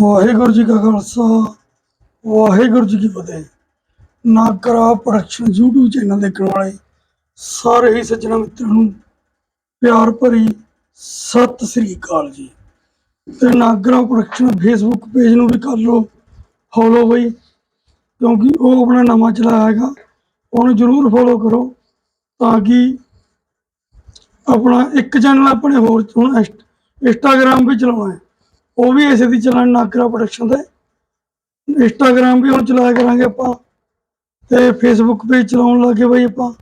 ਵਾਹਿਗੁਰੂ ਜੀ ਕਾ ਖਾਲਸਾ, ਵਾਹਿਗੁਰੂ ਜੀ ਕੀ ਫਤਿਹ। Nagra production YouTube channel ਦੇਖਣ ਵਾਲੇ ਸਾਰੇ ਹੀ ਸੱਜਣਾ ਮਿੱਤਰਾਂ ਨੂੰ ਪਿਆਰ ਭਰੀ ਸਤਿ ਸ੍ਰੀ ਅਕਾਲ ਜੀ। ਤੇ ਨਾਗਰਾ ਪ੍ਰੋਡਕਸ਼ਨ ਫੇਸਬੁੱਕ ਪੇਜ ਨੂੰ ਵੀ ਕਰ ਲਓ, ਫੋਲੋ ਬਈ, ਕਿਉਂਕਿ ਉਹ ਆਪਣਾ ਨਵਾਂ ਚਲਾਇਆ ਹੈਗਾ, ਉਹਨੂੰ ਜਰੂਰ ਫੋਲੋ ਕਰੋ ਤਾਂ ਕਿ ਆਪਣਾ ਇੱਕ ਚੈਨਲ ਆਪਣੇ ਹੋਰ ਹੁਣ ਇੰਸਟਾਗ੍ਰਾਮ ਵੀ ਚਲਾਉਣਾ ਹੈ। ਉਹ ਵੀ ਇਸੇ ਦੀ ਚਲਾਉਣ ਨਾਗਰਾ ਪ੍ਰੋਡਕਸ਼ਨ ਤੇ। ਇੰਸਟਾਗ੍ਰਾਮ ਵੀ ਹੁਣ ਚਲਾਇਆ ਕਰਾਂਗੇ ਆਪਾਂ। ਤੇ ਫੇਸਬੁੱਕ ਪੇਜ ਚਲਾਉਣ ਲੱਗੇ ਬਾਈ ਆਪਾਂ।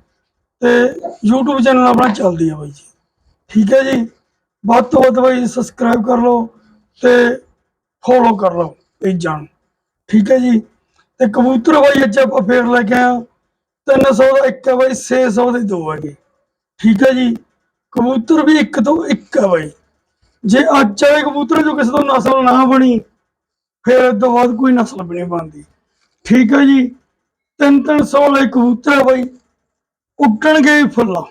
ਤੇ YouTube ਚੈਨਲ ਆਪਣਾ ਚੱਲਦੀ ਹੈ ਬਾਈ ਜੀ। ਠੀਕ ਹੈ ਜੀ? ਵੱਧ ਤੋਂ ਵੱਧ ਬਾਈ ਸਬਸਕ੍ਰਾਈਬ ਕਰ ਲਓ ਤੇ ਫੋਲੋ ਕਰ ਲਓ ਪੇਜਾਂ ਨੂੰ। ਠੀਕ ਹੈ ਜੀ? ਤੇ ਕਬੂਤਰ ਬਾਈ ਅੱਜ ਆਪਾਂ ਫੇਰ ਲੈ ਕੇ ਆਇਆ 300 ਦਾ ਇੱਕ ਹੈ ਬਾਈ 600 ਦੇ ਦੋ ਹੈਗੇ। ਠੀਕ ਹੈ ਜੀ? ਕਬੂਤਰ ਵੀ ਇੱਕ ਤੋਂ ਇੱਕ ਹੈ ਬਾਈ। ਜੇ ਅੱਜ ਵਾਲੇ ਕਬੂਤਰ ਜੋ ਕਿਸੇ ਤੋਂ ਨਸਲ ਨਾ ਬਣੀ, ਫਿਰ ਇਹ ਤੋਂ ਬਾਅਦ ਕੋਈ ਨਸਲ ਵੀ ਨਹੀਂ ਬਣਦੀ। ਠੀਕ ਹੈ ਜੀ? ਤਿੰਨ ਤਿੰਨ ਸੌ ਵਾਲੇ ਕਬੂਤਰ ਹੈ ਉੱਡਣਗੇ ਫੁੱਲਾਂ।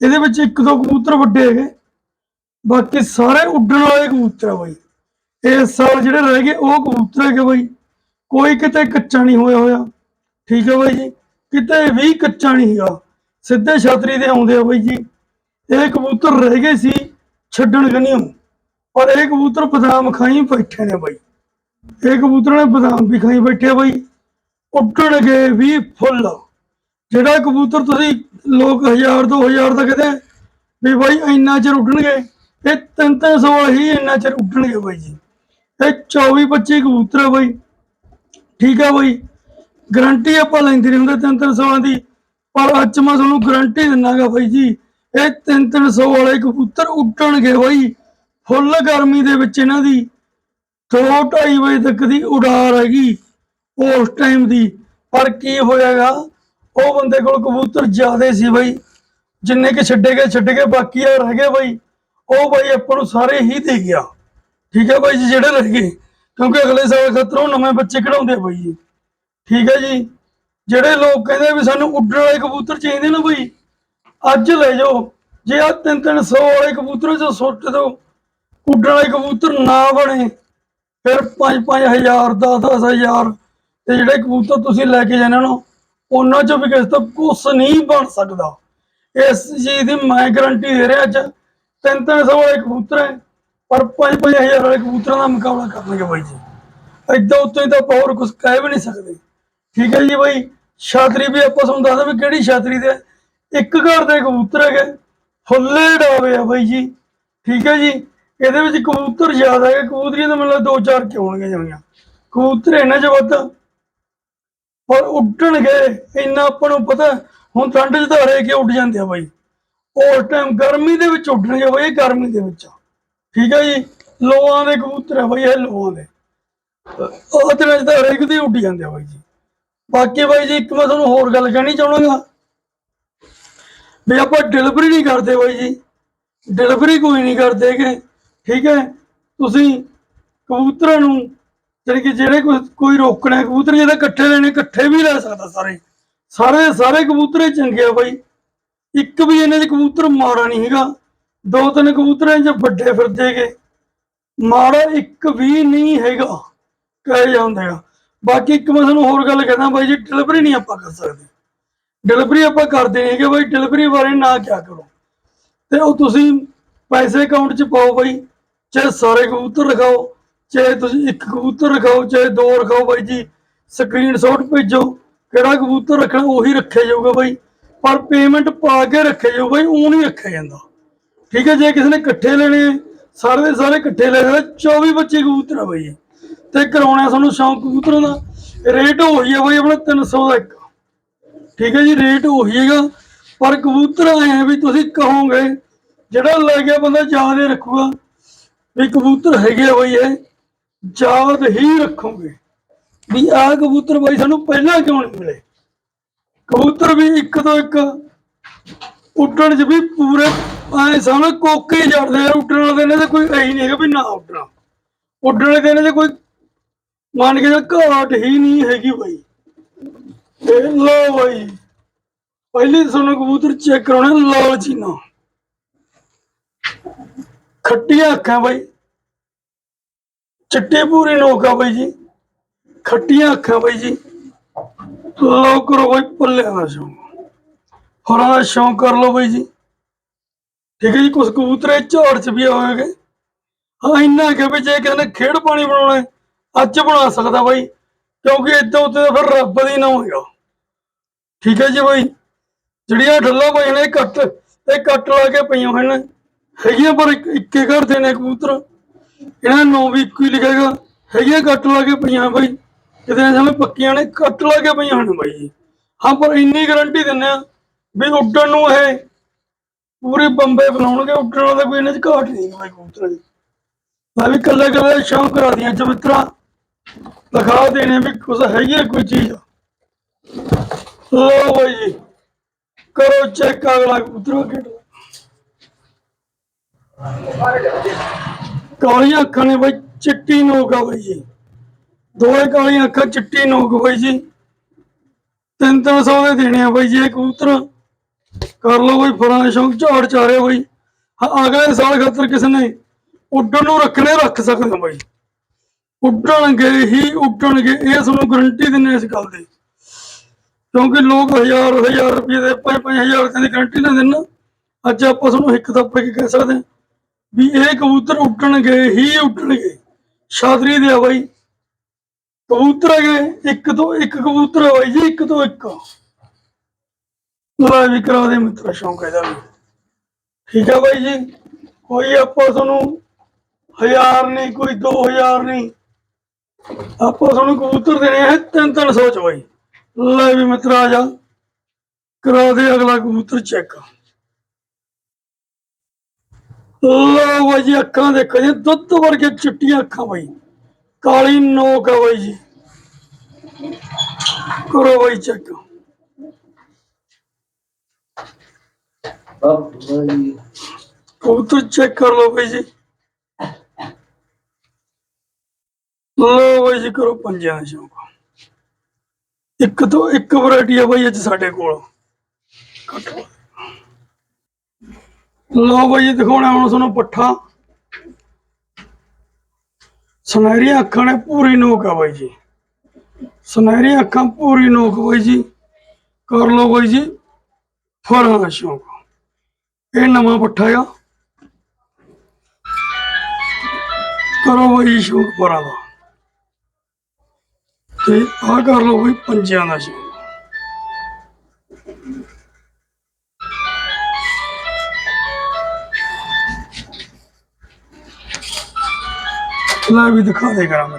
ਇਹਦੇ ਵਿੱਚ ਇੱਕ ਦੋ ਕਬੂਤਰ ਵੱਡੇ ਹੈਗੇ। ਬਾਕੀ ਸਾਰੇ ਉੱਡਣ ਵਾਲੇ ਕਬੂਤਰ ਹੈ ਬਾਈ। ਇਸ ਸਾਲ ਜਿਹੜੇ ਰਹਿ ਗਏ, ਉਹ ਕਬੂਤਰ ਹੈਗੇ ਬਾਈ। ਕੋਈ ਕਿਤੇ ਕੱਚਾ ਨਹੀਂ ਹੋਇਆ ਹੋਇਆ। ਠੀਕ ਹੈ ਬਾਈ ਜੀ? ਕਿਤੇ ਵੀ ਕੱਚਾ ਨਹੀਂ ਹੈਗਾ। ਸਿੱਧੇ ਛਤਰੀ ਦੇ ਆਉਂਦੇ ਆ ਬਾਈ ਜੀ। ਇਹ ਕਬੂਤਰ ਰਹਿ ਗਏ ਸੀ। ਛੱਡਣ ਗਨੀਓ ਪਰ ਇਹ ਕਬੂਤਰ ਬਦਾਮ ਖਾਈ ਬੈਠੇ ਨੇ ਬਾਈ। ਇਹ ਕਬੂਤਰ ਨੇ ਬਦਾਮ ਵੀ ਖਾਈ ਬੈਠੇ ਬਾਈ। ਉੱਡਣਗੇ ਵੀ ਫੁੱਲ। ਜਿਹੜਾ ਕਬੂਤਰ ਤੁਸੀਂ ਲੋਕ 1000 2000 ਤੱਕ ਦੇ ਵੀ ਬਾਈ ਇੰਨਾ ਚਿਰ ਉੱਡਣਗੇ, ਇਹ 300 ਹੀ ਇੰਨਾ ਚਿਰ ਉੱਡਣਗੇ ਬਾਈ ਜੀ। ਇਹ 24 25 ਕਬੂਤਰ ਹੈ ਬਾਈ। ਠੀਕ ਹੈ ਬਾਈ। ਗਰੰਟੀ ਆਪਾਂ ਲੈਂਦੇ ਨਹੀਂ ਹੁੰਦੇ 300 ਦੀ। ਪਰ ਅੱਜ ਮੈਂ ਤੁਹਾਨੂੰ ਗਰੰਟੀ ਦਿੰਨਾਗਾ ਬਾਈ ਜੀ। ਇਹ 300 ਵਾਲੇ ਕਬੂਤਰ ਉੱਡਣਗੇ ਬਾਈ। ਫੁੱਲ ਗਰਮੀ ਦੇ ਵਿੱਚ ਇਹਨਾਂ ਦੀ 2:30 ਵਜੇ ਤੱਕ ਦੀ ਉਡਾਰ ਹੈਗੀ ਉਸ ਟਾਈਮ ਦੀ। ਪਰ ਕੀ ਹੋਇਆਗਾ, ਉਹ ਬੰਦੇ ਕੋਲ ਕਬੂਤਰ ਜ਼ਿਆਦੇ ਸੀ ਬਈ। ਜਿੰਨੇ ਕਿ ਛੱਡੇ ਗਏ, ਛੱਡ ਗਏ, ਬਾਕੀ ਆ ਰਹਿ ਗਏ ਬਈ। ਉਹ ਬਾਈ ਆਪਾਂ ਨੂੰ ਸਾਰੇ ਹੀ ਦੇ ਗਿਆ। ਠੀਕ ਹੈ ਬਾਈ ਜੀ, ਜਿਹੜੇ ਰਹਿ ਗਏ। ਕਿਉਂਕਿ ਅਗਲੇ ਸਾਲ ਖਤਰ ਉਹ ਨਵੇਂ ਬੱਚੇ ਕਢਾਉਂਦੇ ਆ ਬਾਈ ਜੀ। ਠੀਕ ਹੈ ਜੀ। ਜਿਹੜੇ ਲੋਕ ਕਹਿੰਦੇ ਵੀ ਸਾਨੂੰ ਉੱਡਣ ਵਾਲੇ ਕਬੂਤਰ ਚਾਹੀਦੇ ਨਾ ਬਈ। ਅੱਜ ਲੈ ਜਾਓ। ਜੇ ਆ 3-300 ਵਾਲੇ ਕਬੂਤਰ ਜੋ ਸੁੱਟ ਦੋ ਉੱਡਣ ਵਾਲੇ ਕਬੂਤਰ ਨਾ ਬਣੇ, ਫਿਰ 5-5000 10-10000 ਤੇ ਜਿਹੜੇ ਕਬੂਤਰ ਤੁਸੀਂ ਲੈ ਕੇ ਜਾਂਦੇ ਹੋ ਉਹਨਾਂ ਚੋਂ ਵੀ ਕਿਸੇ ਤੋਂ ਕੁਛ ਨਹੀਂ ਬਣ ਸਕਦਾ। ਇਸ ਚੀਜ਼ ਦੀ ਮੈਂ ਗਾਰੰਟੀ ਦੇ ਰਿਹਾ ਅੱਜ। 3-300 ਵਾਲੇ ਕਬੂਤਰ ਹੈ, ਪਰ 5-5000 ਵਾਲੇ ਕਬੂਤਰਾਂ ਦਾ ਮੁਕਾਬਲਾ ਕਰਨਗੇ ਬਾਈ ਜੀ। ਏਦਾਂ ਉੱਤੇ ਤਾਂ ਆਪਾਂ ਹੋਰ ਕੁਝ ਕਹਿ ਵੀ ਨਹੀਂ ਸਕਦੇ। ਠੀਕ ਹੈ ਜੀ ਬਾਈ, ਛਾਤਰੀ ਵੀ ਆਪਾਂ ਤੁਹਾਨੂੰ ਦੱਸਦੇ ਵੀ ਕਿਹੜੀ ਛਾਤਰੀ ਦੇ ਇੱਕ ਘਰ ਦੇ ਕਬੂਤਰ ਹੈਗੇ। ਫੁੱਲੇ ਡਾਵੇ ਆ ਬਾਈ ਜੀ। ਠੀਕ ਹੈ ਜੀ। ਇਹਦੇ ਵਿੱਚ ਕਬੂਤਰ ਜ਼ਿਆਦਾ ਹੈਗੇ। ਕਬੂਤਰੀਆਂ ਤਾਂ ਮਤਲਬ ਦੋ ਚਾਰ ਕਿ ਹੋਣਗੇ ਜਣੀਆਂ ਕਬੂਤਰ ਇਹਨਾਂ ਚ ਵੱਧ ਪਰ ਉੱਡਣਗੇ। ਇੰਨਾ ਆਪਾਂ ਨੂੰ ਪਤਾ ਹੁਣ ਠੰਡ ਚ ਤਾਂ ਹਰੇ ਕੇ ਉੱਡ ਜਾਂਦੇ ਆ ਬਾਈ। ਉਸ ਟਾਈਮ ਗਰਮੀ ਦੇ ਵਿੱਚ ਉੱਡਣਗੇ ਬਾਈ, ਗਰਮੀ ਦੇ ਵਿੱਚ। ਠੀਕ ਹੈ ਜੀ। ਲੋਆਂ ਦੇ ਕਬੂਤਰ ਆ ਬਾਈ, ਇਹ ਲੋਆਂ ਦੇ। ਉਹ ਦਿਨਾਂ ਚ ਧਾਰੇ ਹਰੇਕ ਉੱਡ ਜਾਂਦੇ ਆ ਬਾਈ ਜੀ। ਬਾਕੀ ਬਾਈ ਜੀ, ਇੱਕ ਮੈਂ ਤੁਹਾਨੂੰ ਹੋਰ ਗੱਲ ਕਹਿਣੀ ਚਾਹਣਾਗਾ ਵੀ ਆਪਾਂ ਡਿਲੀਵਰੀ ਨਹੀਂ ਕਰਦੇ ਬਾਈ ਜੀ। ਡਿਲੀਵਰੀ ਕੋਈ ਨਹੀਂ ਕਰਦੇ ਕਿ ਠੀਕ ਹੈ? ਤੁਸੀਂ ਕਬੂਤਰਾਂ ਨੂੰ ਜਿਹੜੇ ਕਿ ਜਿਹੜੇ ਕੋਈ ਕੋਈ ਰੋਕਣਾ ਕਬੂਤਰ ਜਿਹਦੇ ਇਕੱਠੇ ਲੈਣੇ, ਇਕੱਠੇ ਵੀ ਲੈ ਸਕਦਾ ਸਾਰੇ। ਸਾਰੇ ਸਾਰੇ ਕਬੂਤਰ ਚੰਗੇ ਆ ਬਾਈ। ਇੱਕ ਵੀ ਇਹਨਾਂ ਦੇ ਕਬੂਤਰ ਮਾੜਾ ਨਹੀਂ ਹੈਗਾ। ਦੋ ਤਿੰਨ ਕਬੂਤਰਾਂ 'ਚ ਵੱਡੇ ਫਿਰਦੇਗੇ ਮਾੜਾ ਇੱਕ ਵੀ ਨਹੀਂ ਹੈਗਾ। ਕਹੇ ਜਾਂਦੇ ਆ। ਬਾਕੀ ਇੱਕ ਮੈਂ ਤੁਹਾਨੂੰ ਹੋਰ ਗੱਲ ਕਹਿੰਦਾ ਬਾਈ ਜੀ ਡਿਲੀਵਰੀ ਨਹੀਂ ਆਪਾਂ ਕਰ ਸਕਦੇ। ਡਿਲੀਵਰੀ ਆਪਾਂ ਕਰਦੇ ਨਹੀਂ ਹੈਗੇ ਬਾਈ ਡਿਲੀਵਰੀ ਬਾਰੇ ਨਾ ਕਿਆ ਕਰੋ। ਤੇ ਉਹ ਤੁਸੀਂ ਪੈਸੇ ਅਕਾਊਂਟ 'ਚ ਪਾਓ ਬਾਈ, ਚਾਹੇ ਸਾਰੇ ਕਬੂਤਰ ਰਖਾਓ, ਚਾਹੇ ਤੁਸੀਂ ਇੱਕ ਕਬੂਤਰ ਰਖਾਓ, ਚਾਹੇ ਦੋ ਰਖਾਓ ਬਾਈ ਜੀ ਸਕਰੀਨਸ਼ਾਟ ਭੇਜੋ, ਕਿਹੜਾ ਕਬੂਤਰ ਰੱਖਣਾ ਉਹੀ ਰੱਖਿਆ ਜਾਊਗਾ ਬਾਈ। ਪਰ ਪੇਮੈਂਟ ਪਾ ਕੇ ਰੱਖਿਆ ਜਾਊ ਬਾਈ, ਉਹ ਨਹੀਂ ਰੱਖਿਆ ਜਾਂਦਾ। ਠੀਕ ਹੈ, ਜੇ ਕਿਸੇ ਨੇ ਇਕੱਠੇ ਲੈਣੇ ਸਾਰੇ ਦੇ ਸਾਰੇ ਇਕੱਠੇ ਲੈ ਸਕਦੇ 24 ਬੱਚੇ ਕਬੂਤਰ ਆ ਬਾਈ। ਇਹ। ਤੇ ਕਰਾਉਣਾ ਸਾਨੂੰ ਸ਼ੌਂਕ ਕਬੂਤਰਾਂ ਦਾ। ਰੇਟ ਉਹੀ ਆ ਬਾਈ, ਆਪਣਾ 300 ਦਾ ਇੱਕ। ਠੀਕ ਹੈ ਜੀ ਰੇਟ ਉਹੀ ਹੈਗਾ। ਪਰ ਕਬੂਤਰ ਆਏ ਆ ਵੀ ਤੁਸੀਂ ਕਹੋਗੇ, ਜਿਹੜਾ ਲੈ ਗਿਆ ਬੰਦਾ ਯਾਦ ਹੀ ਰੱਖੂਗਾ ਵੀ ਕਬੂਤਰ ਹੈਗੇ ਆ ਬਾਈ ਇਹ, ਯਾਦ ਹੀ ਰੱਖੋਗੇ। ਵੀ ਆਹ ਕਬੂਤਰ ਬਾਈ ਸਾਨੂੰ ਪਹਿਲਾਂ ਕਿਉਂ ਨਹੀਂ ਮਿਲੇ? ਕਬੂਤਰ ਵੀ ਇੱਕ ਤੋਂ ਇੱਕ ਉੱਡਣ 'ਚ ਵੀ ਪੂਰੇ ਐ ਸਾਹਮਣੇ ਕੋਕੇ ਹੀ ਜੜਦੇ ਆ, ਉੱਡਣ ਵਾਲੇ ਨੇ ਤੇ ਕੋਈ ਐ ਨਹੀਂ ਹੈਗਾ ਵੀ ਨਾ ਉੱਡਣਾ। ਉੱਡਣ ਵਾਲੇ ਦੇ ਨੇ ਕੋਈ, ਮੰਨ ਕੇ ਚੱਲ ਘਾਟ ਹੀ ਨਹੀਂ ਹੈਗੀ ਬਾਈ। ਤੇ ਲੋ ਬਾਈ। ਪਹਿਲੇ ਤੁਹਾਨੂੰ ਕਬੂਤਰ ਚੈੱਕ ਕਰਾਉਣਾ ਲਾਲ ਚੀਨਾ। ਖੱਟੀਆਂ ਅੱਖਾਂ ਬਾਈ। ਚਿੱਟੀ ਪੂਰੀ ਨੋਕ ਆ ਬਾਈ ਜੀ। ਖੱਟੀਆਂ ਅੱਖਾਂ ਬਾਈ ਜੀ। ਲਓ ਕਰੋ ਬਾਈ, ਪੱਲਿਆਂ ਦਾ ਸ਼ੌਂਕ। ਹੋਰਾਂ ਦਾ ਸ਼ੌਂਕ ਕਰ ਲੋ ਬਾਈ ਜੀ। ਠੀਕ ਹੈ ਜੀ ਕੁਝ ਕਬੂਤਰੇ ਝਾੜ ਚ ਵੀ ਹੋਏਗੇ ਹਾਂ, ਇੰਨਾ ਕਿ ਵੀ ਜੇ ਕਹਿੰਦੇ ਖੇਡ ਪਾਣੀ ਬਣਾਉਣਾ ਅੱਜ ਬਣਾ ਸਕਦਾ ਬਾਈ। ਕਿਉਂਕਿ ਇਦਾਂ ਉੱਤੇ ਫਿਰ ਰੱਬ ਦੀ ਨਾ ਹੋਏਗਾ ਠੀਕ ਹੈ ਜੀ ਬਾਈ। ਜਿਹੜੀਆਂ ਢੱਲਾਂ ਪਈਆਂ ਨੇ, ਕੱਟ, ਇਹ ਕੱਟ ਲਾ ਕੇ ਪਈਆਂ ਹੋਈਆਂ ਹੈਗੀਆਂ ਪਰ ਇੱਕੇ ਘਰ ਦੇ ਨੇ ਕਬੂਤਰ। ਇਹਨਾਂ ਨੌ ਵੀ ਇੱਕੋ ਹੀ ਲਿਖੇਗਾ ਹੈਗੀਆਂ ਕੱਟ ਲਾ ਕੇ ਪਈਆਂ ਬਾਈ। ਕਿਤੇ ਸਮੇਂ ਪੱਕੀਆਂ ਨੇ, ਕੱਟ ਲਾ ਕੇ ਪਈਆਂ ਹਨ ਬਾਈ ਹਾਂ, ਪਰ ਇੰਨੀ ਗਾਰੰਟੀ ਦਿੰਦੇ ਆ ਵੀ ਉੱਡਣ ਨੂੰ ਇਹ ਪੂਰੇ ਬੰਬੇ ਬਣਾਉਣਗੇ ਉੱਡਣ ਵਾਲਾ ਕੋਈ ਇਹਨਾਂ 'ਚ ਘਾਟ ਨਹੀਂ ਬਾਈ ਕਬੂਤਰਾਂ ਦੀ ਮੈਂ ਵੀ ਕੱਲੇ ਕੱਲੇ ਸ਼ੌਂਕ ਕਰਾ ਦੀਆਂ। ਚਮਿੱਤਰਾ ਦਿਖਾ ਦੇਣੇ ਵੀ ਕੁਝ ਹੈਗੀ ਕੋਈ ਚੀਜ਼। ਲੋ ਬਾਈ ਜੀ। ਕਰੋ ਚੈੱਕ ਅਗਲਾ ਕਬੂਤਰ ਕਿਹੜਾ ਕਾਲੀਆਂ ਅੱਖਾਂ ਨੇ ਬਾਈ, ਚਿੱਟੀ ਨੋਕ ਆ ਬਾਈ ਜੀ। ਦੋਵੇਂ ਕਾਲੀਆਂ ਅੱਖਾਂ, ਚਿੱਟੀ ਨੋਕ ਬਾਈ ਜੀ। ਤਿੰਨ ਤਿੰਨ ਸੌ ਦੇ ਦੇਣੇ ਆ ਬਾਈ ਜੀ, ਇਹ ਕਬੂਤਰ। ਕਰ ਲਓ ਬਾਈ ਫਰਾਂ ਸ਼ੌਂਕ, ਝਾੜ ਚਾਰੇ ਬਾਈ। ਅਗਲੇ ਸਾਲ ਖਾਤਰ ਕਿਸੇ ਨੇ ਉੱਡਣ ਨੂੰ ਰੱਖਣੇ ਰੱਖ ਸਕਦੇ ਬਾਈ। ਉੱਡਣਗੇ ਹੀ ਉੱਡਣਗੇ, ਇਹ ਤੁਹਾਨੂੰ ਗਰੰਟੀ ਦਿੰਦੇ ਇਸ ਗੱਲ ਦੀ। ਕਿਉਂਕਿ ਲੋਕ ਹਜ਼ਾਰ ਹਜ਼ਾਰ ਰੁਪਏ ਦੇ ਪੰਜ ਪੰਜ ਹਜ਼ਾਰ ਰੁਪਏ ਦੀ ਗਰੰਟੀ ਨਾ ਦੇਣ ਅੱਜ ਆਪਾਂ ਤੁਹਾਨੂੰ ਇੱਕ ਥੱਪੜ ਕੇ ਕਹਿ ਸਕਦੇ ਹਾਂ ਵੀ ਇਹ ਕਬੂਤਰ ਉੱਡਣਗੇ, ਹੀ ਉੱਡਣਗੇ। ਸ਼ਾਦਰੀ ਦੇ ਆ ਬਾਈ। ਕਬੂਤਰ ਹੈਗੇ, ਇੱਕ ਤੋਂ ਇੱਕ ਕਬੂਤਰ ਹੈ ਬਾਈ ਜੀ, ਇੱਕ ਤੋਂ ਇੱਕ। ਲੈ ਵੀ ਕਰਾ ਦੇ ਮਿੱਤਰ, ਸ਼ੌਂਕ ਇਹਦਾ ਵੀ। ਠੀਕ ਹੈ ਬਾਈ ਜੀ। ਕੋਈ ਆਪਾਂ ਤੁਹਾਨੂੰ ਹਜ਼ਾਰ ਨਹੀਂ, ਕੋਈ 2000 ਨਹੀਂ। ਆਪਾਂ ਤੁਹਾਨੂੰ ਕਬੂਤਰ ਦੇਣੇ ਆ ਤਿੰਨ ਤਿੰਨ ਸੌ ਚ ਬਾਈ। ਲੈ ਵੀ ਮਿੱਤਰ ਆ ਜਾ ਕਰਾ ਦੇ ਅਗਲਾ ਕਬੂਤਰ ਚੈੱਕ ਲਓ ਬਾਈ ਜੀ ਅੱਖਾਂ ਦੇਖੋ ਜੀ ਦੁੱਧ ਵਰਗੇ ਚਿੱਟੀਆਂ ਅੱਖਾਂ ਬਾਈ। ਕਾਲੀ ਨੋਕ ਆ ਬਾਈ ਜੀ। ਕਰੋ ਬਾਈ ਚੈੱਕ ਕਬੂਤਰ ਚੈੱਕ ਕਰ ਲਓ ਬਾਈ ਜੀ। ਲਓ ਬਾਈ ਜੀ ਕਰੋ ਪੰਜਾਂ ਸ਼ੌਂਕ ਇੱਕ ਤੋਂ ਇੱਕ ਵੈਰਾਈਟੀ ਆ ਬਾਈ ਅੱਜ ਸਾਡੇ ਕੋਲ। ਕੱਟ ਬਾਈ ਦਿਖਾਉਣਾ ਹੁਣ ਤੁਹਾਨੂੰ ਪੱਠਾ। ਸੁਨਹਿਰੀਆਂ ਅੱਖਾਂ ਨੇ ਪੂਰੀ ਨੋਕ ਆ ਬਾਈ ਜੀ। ਸੁਨਹਿਰੀਆਂ ਅੱਖਾਂ ਪੂਰੀ ਨੋਕ ਬਾਈ ਜੀ। ਕਰ ਲਓ ਬਾਈ ਜੀ ਫਰਾਂ ਦਾ ਸ਼ੌਂਕ। ਇਹ ਨਵਾਂ ਪੱਠਾ ਆ। ਕਰੋ ਬਾਈ ਸ਼ੌਂਕ ਫਰਾਂ ਦਾ। ਤੇ ਆ ਕਰ ਲਓ ਬਈ ਪੰਜਿਆਂ ਦਾ ਸ਼ੌਂਕ ਲੈ ਵੀ ਦਿਖਾ ਦੇ ਕਰਾਂ ਮੈਂ।